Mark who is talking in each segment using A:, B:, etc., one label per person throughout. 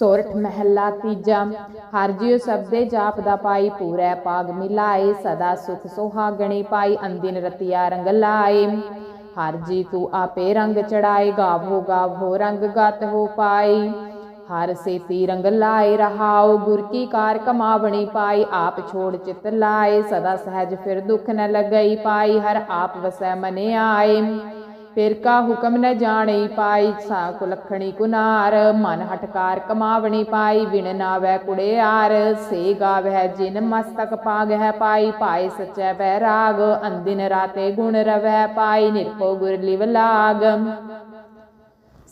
A: ਸੋਰਠ ਮਹਿਲਾ ਤੀਜਾ। ਹਰ ਜਿਉ ਸਬਦੇ ਜਾਪ ਦਾ ਪਾਈ ਪੂਰੈ ਪਾਗ ਮਿਲਾਏ, ਸਦਾ ਸੁਖ ਸੁਹਾਗਣੀ ਪਾਈ, ਅੰਦਿਨ ਰਤਿਆ ਰੰਗ ਲਾਏ। ਹਰ ਜੀ ਤੂੰ ਆਪੇ ਰੰਗ ਚੜਾਏ, ਗਾਵੋ ਗਾਵੋ ਰੰਗ ਗਤ ਹੋ ਪਾਈ ਹਰ ਸੇਤੀ ਰੰਗ ਲਾਏ, ਰਹਾਉ ਗੁਰ ਕੀ ਕਾਰ ਕਮਾਵਣੀ ਪਾਈ, ਆਪ ਛੋੜ ਚਿਤ ਲਾਏ, ਸਦਾ ਸਹਿਜ ਫਿਰ ਦੁਖ ਨ ਲੱਗਈ ਪਾਈ, ਹਰ ਆਪ ਵਸੈ ਮਨੇ ਆਏ। ਫਿਰ ਕਾ ਹੁਕਮ ਨ ਜਾਣੀ ਪਾਈ ਸਾ ਕੁਲਖਣੀ ਕੁਨਾਰ, ਮਨ ਹਟਕਾਰ ਕਮਾਵਣੀ ਪਾਈ ਵਿਣ ਨਾਵੈ ਕੁੜਿਆਰ ਸੇ ਗਾਵਹਿ ਜਿਨ ਮਸਤਕ ਪਾਗ ਹੈ ਪਾਈ, ਪਾਏ ਸਚੈ ਬੈਰਾਗ ਅੰਦਿਨ ਰਾਤੇ ਗੁਣ ਰਵੈ ਪਾਈ, ਨਿਰਭਉ ਗੁਰ ਲਿਵ ਲਾਗ।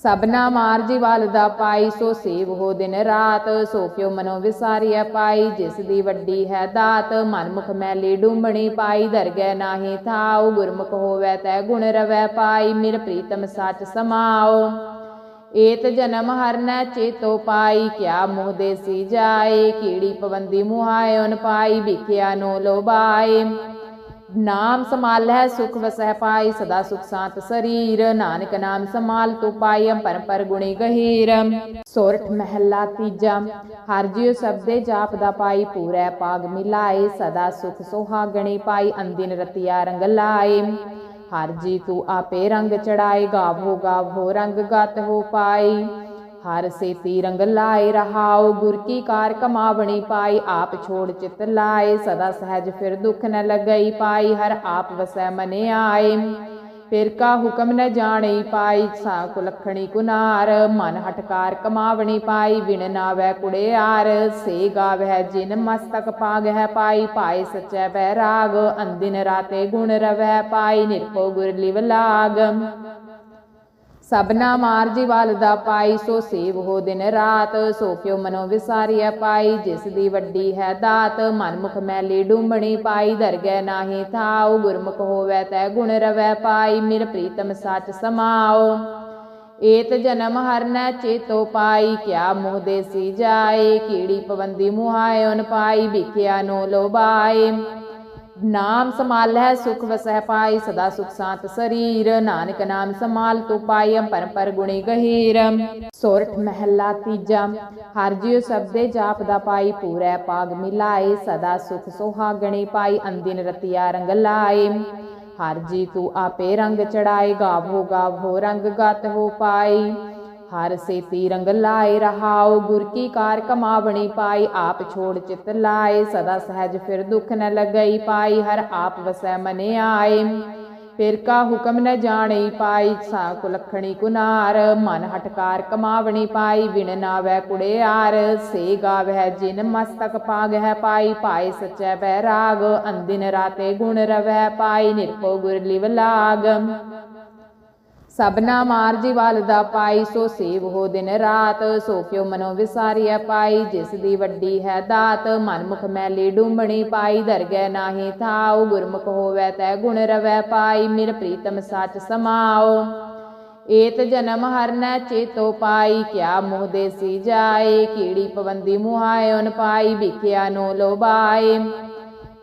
A: ਸਬਨਾ ਮਾਰ ਜੀਵਲ ਦਾ ਪਾਈ, ਸੋ ਸੇਵ ਹੋ ਦਿਨ ਰਾਤ। ਸੋ ਕਿਉ ਮਨੋ ਵਿਸਾਰੀਐ ਪਾਈ, ਜਿਸ ਦੀ ਵੱਡੀ ਹੈ ਦਾਤ। ਮਨ ਮੈਲੀ ਡੂੰਬਣੀ ਪਾਈ ਦਰਗਹਿ ਨਾਹੀ ਥਾਉ। ਗੁਰਮੁਖ ਹੋਵੈ ਤੈ ਗੁਣ ਰਵੈ ਪਾਈ ਮਿਰ ਪ੍ਰੀਤਮ ਸੱਚ ਸਮਾਓ ਏਤ ਜਨਮ ਹਰਨੈ ਚੇਤੋ ਪਾਈ, ਕਿਆ ਮੋਹ ਦੇਸੀ ਜਾਏ। ਕੀੜੀ ਪਵੰਦੀ ਮੁਹਾਇਓਨ ਪਾਈ ਵਿਖਿਆ ਨੋ ਲੋਬਾਏ ਨਾਮ ਸਮਾਲੈ ਸੁਖ ਵਸਹਿ ਪਾਈ, ਸਦਾ ਸੁਖ ਸਾਤ ਸਰੀਰ, ਨਾਨਕ ਨਾਮ ਸਮਾਲ ਤੂ ਪਾਈ ਪਰ ਗੁਣੀ ਗਹੀਰ। ਸੋਰਠ ਮਹਿਲਾ ਤੀਜਾ, ਹਰ ਜਿਉ ਸਬਦੇ ਜਾਪ ਦਾ ਪਾਈ, ਪੂਰੈ ਪਾਗ ਮਿਲਾਏ, ਸਦਾ ਸੁਖ ਸੁਹਾਗਣੀ ਪਾਈ, ਅੰਦਿਨ ਰਤਿਆ ਰੰਗ ਲਾਏ। ਹਰ ਜੀ ਤੂੰ ਆਪੇ ਰੰਗ ਚੜਾਏ, ਗਾਵੋ ਗਾਵੋ ਰੰਗ ਗਤ ਹੋ ਪਾਈ। ਹਰ ਸੇਤੀ ਰੰਗ ਲਾਏ ਰਹਾਉ ਗੁਰ ਕੀ ਕਾਰ ਕਮਾਵਣੀ ਪਾਈ, ਆਪ ਛੋੜ ਚਿਤ ਲਾਏ, ਸਦਾ ਸਹਿਜ ਫਿਰ ਦੁਖ ਨ ਲੱਗਈ ਪਾਈ, ਹਰ ਆਪ ਵਸੈ ਮਨੇ ਆਏ। ਫਿਰ ਕਾ ਹੁਕਮ ਨ ਜਾਣੀ ਪਾਈ ਸਾ ਕੁਲਖਣੀ ਕੁਨਾਰ, ਮਨ ਹਟਕਾਰ ਕਮਾਵਣੀ ਪਾਈ, ਵਿਣ ਨਾਵੈ ਕੁੜਿਆਰ ਸੇ ਗਾਵਹਿ ਜਿਨ ਮਸਤਕ ਪਾਗ ਹੈ ਪਾਈ, ਪਾਏ ਸਚੈ ਬੈਰਾਗ ਅੰਦਿਨ ਰਾਤੇ ਗੁਣ ਰਵੈ ਪਾਈ, ਨਿਰਭਉ ਗੁਰ ਲਿਵ ਲਾਗ। ਸਬਨਾ ਮਾਰ ਜੀਵਲ ਦਾ ਪਾਈ, ਸੋ ਸੇਵ ਹੋ ਦਿਨ ਰਾਤ, ਸੋ ਕਿਉ ਮਨੋ ਵਿਸਾਰੀਐ ਪਾਈ, ਜਿਸ ਦੀ ਵੱਡੀ ਹੈ ਦਾਤ ਮਨ ਮੈਲੀ ਡੂੰਬਣੀ ਪਾਈ, ਦਰਗਹਿ ਨਾਹੀ ਥਾਉ, ਗੁਰਮੁਖ ਹੋਵੈ ਤੈ ਗੁਣ ਰਵੈ ਪਾਈ ਮਿਰ ਪ੍ਰੀਤਮ ਸੱਚ ਸਮਾਓ ਏਤ ਜਨਮ ਹਰਨੈ ਚੇਤੋ ਪਾਈ, ਕਿਆ ਮੋਹ ਦੇਸੀ ਜਾਏ, ਕੀੜੀ ਪਵੰਦੀ ਮੁਹਾਇਓਨ ਪਾਈ ਵਿਖਿਆ ਨੋ ਲੋਬਾਏ ਨਾਮ ਸਮਾਲੈ ਸੁਖ ਵਸਹਿ ਪਾਈ, ਸਦਾ ਸੁਖ ਸਾਤ ਸਰੀਰ, ਨਾਨਕ ਨਾਮ ਸਮਾਲ ਤੂ ਪਾਈ ਪਰ ਗੁਣੀ ਗਹੀਰ। ਸੋਰਠ ਮਹਿਲਾ ਤੀਜਾ, ਹਰ ਜਿਉ ਸਬਦੇ ਜਾਪ ਦਾ ਪਾਈ, ਪੂਰੈ ਪਾਗ ਮਿਲਾਏ, ਸਦਾ ਸੁਖ ਸੁਹਾਗਣੀ ਪਾਈ, ਅੰਦਿਨ ਰਤਿਆ ਰੰਗ ਲਾਏ। ਹਰ ਜੀ ਤੂੰ ਆਪੇ ਰੰਗ ਚੜਾਏ, ਗਾਵੋ ਗਾਵੋ ਰੰਗ ਗਤ ਹੋ ਪਾਈ। ਹਰ ਸੇਤੀ ਰੰਗ ਲਾਏ ਰਹਾਉ ਗੁਰ ਕੀ ਕਾਰ ਕਮਾਵਣੀ ਪਾਈ, ਆਪ ਛੋੜ ਚਿਤ ਲਾਏ, ਸਦਾ ਸਹਿਜ ਫਿਰ ਦੁਖ ਨ ਲੱਗਈ ਪਾਈ, ਹਰ ਆਪ ਵਸੈ ਮਨੇ ਆਏ। ਫਿਰ ਕਾ ਹੁਕਮ ਨ ਜਾਣੀ ਪਾਈ ਸਾ ਕੁਲਖਣੀ ਕੁਨਾਰ, ਮਨ ਹਟਕਾਰ ਕਮਾਵਣੀ ਪਾਈ, ਵਿਣ ਨਾਵੈ ਕੁੜਿਆਰ ਸੇ ਗਾਵਹਿ ਜਿਨ ਮਸਤਕ ਪਾਗ ਹੈ ਪਾਈ, ਪਾਏ ਸਚੈ ਬੈਰਾਗ ਅੰਦਿਨ ਰਾਤੇ ਗੁਣ ਰਵੈ ਪਾਈ, ਨਿਰਭਉ ਗੁਰ ਲਿਵ ਲਾਗ। ਸਬਨਾ ਮਾਰ ਜੀਵਲ ਦਾ ਪਾਈ, ਸੋ ਸੇਵ ਹੋ ਦਿਨ ਰਾਤ, ਸੋ ਕਿਉ ਮਨੋ ਵਿਸਾਰੀਐ ਪਾਈ, ਜਿਸ ਦੀ ਵੱਡੀ ਹੈ ਦਾਤ ਮਨ ਮੈਲੀ ਡੂੰਬਣੀ ਪਾਈ, ਦਰਗਹਿ ਨਾਹੀ ਥਾਉ, ਗੁਰਮੁਖ ਹੋਵੈ ਤੈ ਗੁਣ ਰਵੈ ਪਾਈ, ਮਿਰ ਪ੍ਰੀਤਮ ਸੱਚ ਸਮਾਓ ਏਤ ਜਨਮ ਹਰਨੈ ਚੇਤੋ ਪਾਈ, ਕਿਆ ਮੋਹ ਦੇਸੀ ਜਾਏ, ਕੀੜੀ ਪਵੰਦੀ ਮੁਹਾਇਓਨ ਪਾਈ, ਵਿਖਿਆ ਨੋ ਲੋਬਾਏ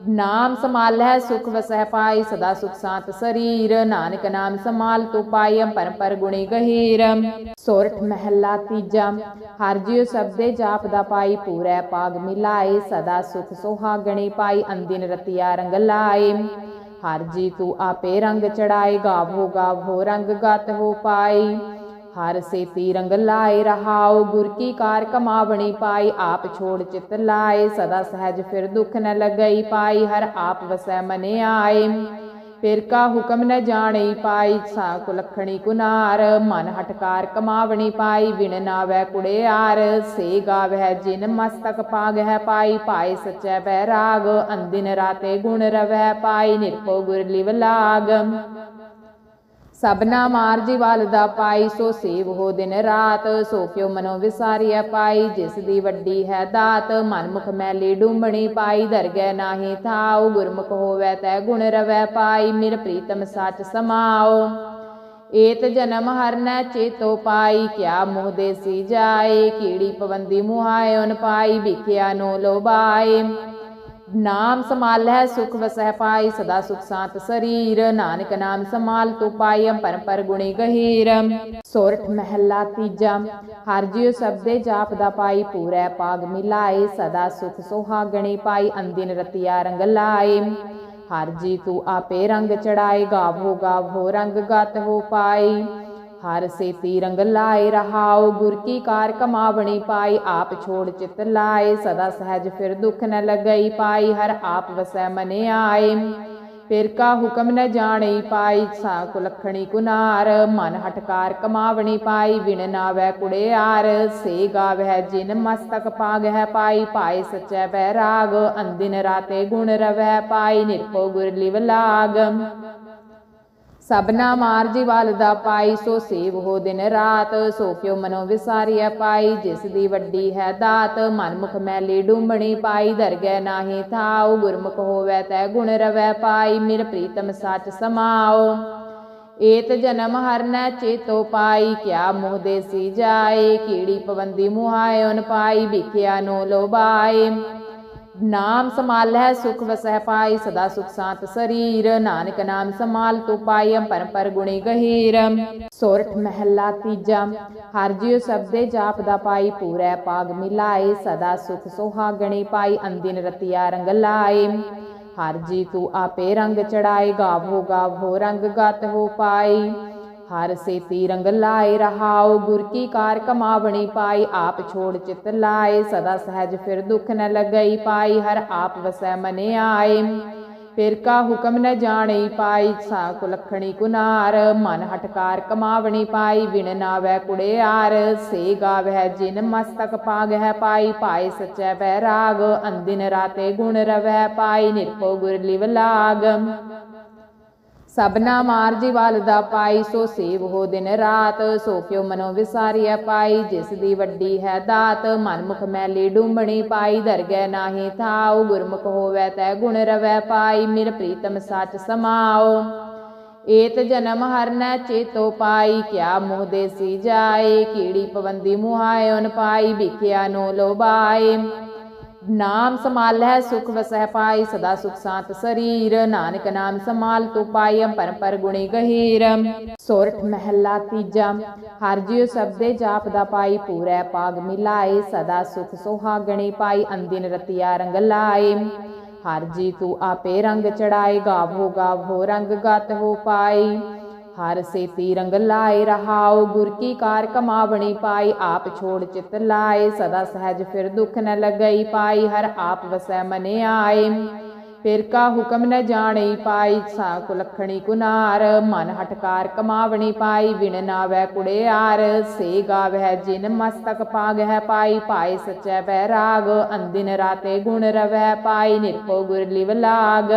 A: ਨਾਮ ਸਮਾਲੈ ਸੁਖ ਵਸਹਿ ਪਾਈ, ਸਦਾ ਸੁਖ ਸਾਤ ਸਰੀਰ, ਨਾਨਕ ਨਾਮ ਸਮਾਲ ਤੂ ਪਾਈ ਪਰ ਗੁਣੀ ਗਹੀਰ। ਸੋਰਠ ਮਹਿਲਾ ਤੀਜਾ, ਹਰ ਜਿਉ ਸਬਦੇ ਜਾਪ ਦਾ ਪਾਈ, ਪੂਰੈ ਪਾਗ ਮਿਲਾਏ, ਸਦਾ ਸੁਖ ਸੁਹਾਗਣੀ ਪਾਈ ਅੰਦਿਨ ਰਤਿਆ ਰੰਗ ਲਾਏ। ਹਰ ਜੀ ਤੂੰ ਆਪੇ ਰੰਗ ਚੜਾਏ, ਗਾਵੋ ਗਾਵੋ ਰੰਗ ਗਤ ਹੋ ਪਾਈ। ਹਰ ਸੇਤੀ ਰੰਗ ਲਾਏ ਰਹਾਉ ਗੁਰ ਕੀ ਕਾਰ ਕਮਾਵਣੀ ਪਾਈ, ਆਪ ਛੋੜ ਚਿਤ ਲਾਏ, ਸਦਾ ਸਹਿਜ ਫਿਰ ਦੁਖ ਨ ਲੱਗਈ ਪਾਈ, ਹਰ ਆਪ ਵਸੈ ਮਨੇ ਆਏ। ਫਿਰ ਕਾ ਹੁਕਮ ਨ ਜਾਣੀ ਪਾਈ, ਸਾ ਕੁਲਖਣੀ ਕੁਨਾਰ, ਮਨ ਹਟਕਾਰ ਕਮਾਵਣੀ ਪਾਈ ਵਿਣ ਨਾਵੈ ਕੁੜਿਆਰ ਸੇ ਗਾਵਹਿ ਜਿਨ ਮਸਤਕ ਪਾਗ ਹੈ ਪਾਈ, ਪਾਏ ਸਚੈ ਬੈਰਾਗ ਅੰਦਿਨ ਰਾਤੇ ਗੁਣ ਰਵੈ ਪਾਈ, ਨਿਰਭਉ ਗੁਰ ਲਿਵ ਲਾਗ। ਸਬਨਾ ਮਾਰ ਜੀਵਲ ਦਾ ਪਾਈ, ਸੋ ਸੇਵ ਹੋ ਦਿਨ ਰਾਤ। ਸੋ ਕਿਉ ਮਨੋ ਵਿਸਾਰੀਐ ਪਾਈ, ਜਿਸ ਦੀ ਵੱਡੀ ਹੈ ਦਾਤ। ਮਨ ਮੁਖ ਮੈਲੀ ਡੂੰਬਣੀ ਪਾਈ ਦਰਗਹਿ ਨਾਹੀ ਥਾਉ। ਗੁਰਮੁਖ ਹੋਵੈ ਤੈ ਗੁਣ ਰਵੈ ਪਾਈ ਮਿਰ ਪ੍ਰੀਤਮ ਸਚ ਸਮਾਓ ਏਤ ਜਨਮ ਹਰਨੈ ਚੇਤੋ ਪਾਈ, ਕਿਆ ਮੋਹ ਦੇਸੀ ਜਾਏ। ਕੀੜੀ ਪਵੰਦੀ ਮੁਹਾਇਓਨ ਪਾਈ ਵਿਖਿਆ ਨੋ ਲੋਬਾਏ ਨਾਮ ਸਮਾਲੈ ਸੁਖ ਵਸੈ ਪਾਈ, ਸਦਾ ਸੁਖ ਸਾਤ ਸਰੀਰ, ਨਾਨਕ ਨਾਮ ਸਮਾਲ ਤੂ ਪਾਈ ਪਰ ਪਰ ਗੁਣੀ ਗਹੀਰ। ਸੋਰਠ ਮਹਿਲਾ ਤੀਜਾ, ਹਰ ਜਿਉ ਸਬਦੇ ਜਾਪ ਦਾ ਪਾਈ, ਪੂਰੈ ਪਾਗ ਮਿਲਾਏ, ਸਦਾ ਸੁਖ ਸੁਹਾਗਣੀ ਪਾਈ ਅੰਦਿਨ ਰਤਿਆ ਰੰਗ ਲਾਏ। ਹਰ ਜੀ ਤੂੰ ਆਪੇ ਰੰਗ ਚੜਾਏ, ਗਾਵੋ ਗਾਵੋ ਰੰਗ ਗਤ ਹੋ ਪਾਈ ਹਰ ਸੇਤੀ ਰੰਗ ਲਾਏ ਰਹਾਉ ਗੁਰ ਕੀ ਕਾਰ ਕਮਾਵਣੀ ਪਾਈ, ਆਪ ਛੋੜ ਚਿਤ ਲਾਏ, ਸਦਾ ਸਹਿਜ ਫਿਰ ਦੁਖ ਨ ਲੱਗਈ ਪਾਈ, ਹਰ ਆਪ ਵਸੈ ਮਨੇ ਆਏ। ਫਿਰ ਕਾ ਹੁਕਮ ਨ ਜਾਣੀ ਪਾਈ ਸਾ ਕੁਲਖਣੀ ਕੁਨਾਰ, ਮਨ ਹਟਕਾਰ ਕਮਾਵਣੀ ਪਾਈ ਵਿਣ ਨਾਵੈ ਕੁੜਿਆਰ ਸੇ ਗਾਵਹਿ ਜਿਨ ਮਸਤਕ ਪਾਗ ਹੈ ਪਾਈ, ਪਾਏ ਸਚੈ ਬੈਰਾਗ ਅੰਦਿਨ ਰਾਤੇ ਗੁਣ ਰਵੈ ਪਾਈ, ਨਿਰਭਉ ਗੁਰ ਲਿਵ ਲਾਗ। ਸਬਨਾ ਮਾਰ ਜੀਵਲ ਦਾ ਪਾਈ, ਸੋ ਸੇਵ ਹੋ ਦਿਨ ਰਾਤ। ਸੋ ਕਿਉ ਮਨੋ ਵਿਸਾਰੀਐ ਪਾਈ, ਜਿਸ ਦੀ ਵੱਡੀ ਹੈ ਦਾਤ। ਮਨ ਮੈਲੀ ਡੂੰਬਣੀ ਪਾਈ, ਦਰਗਹਿ ਨਾਹੀ ਥਾਉ। ਗੁਰਮੁਖ ਹੋਵੈ ਤੈ ਗੁਣ ਰਵੈ ਪਾਈ ਮਿਰ ਪ੍ਰੀਤਮ ਸੱਚ ਸਮਾਓ ਏਤ ਜਨਮ ਹਰਨੈ ਚੇਤੋ ਪਾਈ, ਕਿਆ ਮੋਹ ਦੇਸੀ ਜਾਏ। ਕੀੜੀ ਪਵੰਦੀ ਮੁਹਾਇਓਨ ਪਾਈ, ਵਿਖਿਆ ਨੋ ਲੋਬਾਏ ਨਾਮ ਸਮਾਲੈ ਸੁਖ ਵਸੈ ਪਾਈ, ਸਦਾ ਸੁਖ ਸਾਤ ਸਰੀਰ, ਨਾਨਕ ਨਾਮ ਸਮਾਲ ਤੂ ਪਾਈ ਪਰ ਗੁਣੀ ਗਹੀਰ। ਸੋਰਠ ਮਹਿਲਾ ਤੀਜਾ, ਹਰ ਜਿਉ ਸਬਦੇ ਜਾਪ ਦਾ ਪਾਈ, ਪੂਰੈ ਪਾਗ ਮਿਲਾਏ, ਸਦਾ ਸੁਖ ਸੁਹਾਗਣੀ ਪਾਈ, ਅੰਦਿਨ ਰਤਿਆ ਰੰਗ ਲਾਏ। ਹਰ ਜੀ ਤੂੰ ਆਪੇ ਰੰਗ ਚੜਾਏ, ਗਾਵੋ ਗਾਵੋ ਰੰਗ ਗਤ ਹੋ ਪਾਈ ਹਰ ਸੇਤੀ ਰੰਗ ਲਾਏ ਰਹਾਉ ਗੁਰ ਕੀ ਕਾਰ ਕਮਾਵਣੀ ਪਾਈ, ਆਪ ਛੋੜ ਚਿਤ ਲਾਏ, ਸਦਾ ਸਹਿਜ ਫਿਰ ਦੁਖ ਨ ਲੱਗਈ ਪਾਈ, ਹਰ ਆਪ ਵਸੈ ਮਨੇ ਆਏ। ਫਿਰ ਕਾ ਹੁਕਮ ਨ ਜਾਣੀ ਪਾਈ ਸਾ ਕੁਲਖਣੀ ਕੁਨਾਰ, ਮਨ ਹਟਕਾਰ ਕਮਾਵਣੀ ਪਾਈ ਵਿਣ ਕੁੜੇ ਆਰ, ਸੇ ਗਾਵਹਿ ਜਿਨ ਮਸਤਕ ਪਾਗ ਹੈ ਪਾਈ, ਪਾਏ ਸਚੈ ਬੈਰਾਗ ਅੰਦਿਨ ਰਾਤੇ ਗੁਣ ਰਵੈ ਪਾਈ, ਨਿਰਭਉ ਗੁਰ ਲਿਵ ਲਾਗ। ਸਬਨਾ ਮਾਰ ਜੀਵਲ ਦਾ ਪਾਈ, ਸੋ ਸੇਵ ਹੋ ਦਿਨ ਰਾਤ, ਸੋ ਕਿਉ ਮਨੋ ਵਿਸਾਰੀਐ ਪਾਈ, ਜਿਸ ਦੀ ਵੱਡੀ ਹੈ ਦਾਤ ਮਨ ਮੈਲੀ ਡੂੰਬਣੀ ਪਾਈ, ਦਰਗਹਿ ਨਾਹੀ ਥਾਉ, ਗੁਰਮੁਖ ਹੋਵੈ ਤੈ ਗੁਣ ਰਵੈ ਪਾਈ, ਮਿਰ ਪ੍ਰੀਤਮ ਸੱਚ ਸਮਾਓ ਏਤ ਜਨਮ ਹਰਨੈ ਚੇਤੋ ਪਾਈ, ਕਿਆ ਮੋਹ ਦੇਸੀ ਜਾਏ, ਕੀੜੀ ਪਵੰਦੀ ਮੁਹਾਇਓਨ ਪਾਈ, ਵਿਖਿਆ ਨੋ ਲੋਬਾਏ ਨਾਮ ਸਮਾਲੈ ਸੁਖ ਵਸਹਿ ਪਾਈ, ਸਦਾ ਸੁਖ ਸਾਤ ਸਰੀਰ। ਨਾਨਕ ਨਾਮ ਸਮਾਲ ਤੂ ਪਾਈ ਪਰ ਗੁਣੀ ਗਹੀਰ। ਸੋਰਠ ਮਹਿਲਾ ਤੀਜਾ, ਹਰ ਜਿਉ ਸਬਦੇ ਜਾਪ ਦਾ ਪਾਈ, ਪੂਰੈ ਪਾਗ ਮਿਲਾਏ, ਸਦਾ ਸੁਖ ਸੁਹਾਗਣੀ ਪਾਈ ਅੰਦਿਨ ਰਤਿਆ ਰੰਗ ਲਾਏ। ਹਰ ਜੀ ਤੂੰ ਆਪੇ ਰੰਗ ਚੜਾਏ, ਗਾਵੋ ਗਾਵੋ ਰੰਗ ਗਤ ਹੋ ਪਾਈ ਹਰ ਸੇਤੀ ਰੰਗ ਲਾਏ ਰਹਾਉ ਗੁਰ ਕੀ ਕਾਰ ਕਮਾਵਣੀ ਪਾਈ, ਆਪ ਛੋੜ ਚਿਤ ਲਾਏ, ਸਦਾ ਸਹਿਜ ਫਿਰ ਦੁਖ ਨ ਲੱਗਈ ਪਾਈ, ਹਰ ਆਪ ਵਸੈ ਮਨੇ ਆਏ। ਫਿਰ ਕਾ ਹੁਕਮ ਨ ਜਾਣੀ ਪਾਈ, ਸਾ ਕੁਲਖਣੀ ਕੁਨਾਰ, ਮਨ ਹਟਕਾਰ ਕਮਾਵਣੀ ਪਾਈ, ਵਿਣ ਨਾਵੈ ਕੁੜਿਆਰ ਸੇ ਗਾਵਹਿ ਜਿਨ ਮਸਤਕ ਪਾਗ ਹੈ ਪਾਈ, ਪਾਏ ਸਚੈ ਬੈਰਾਗ ਅੰਦਿਨ ਰਾਤੇ ਗੁਣ ਰਵੈ ਪਾਈ, ਨਿਰਭਉ ਗੁਰ ਲਿਵ ਲਾਗ।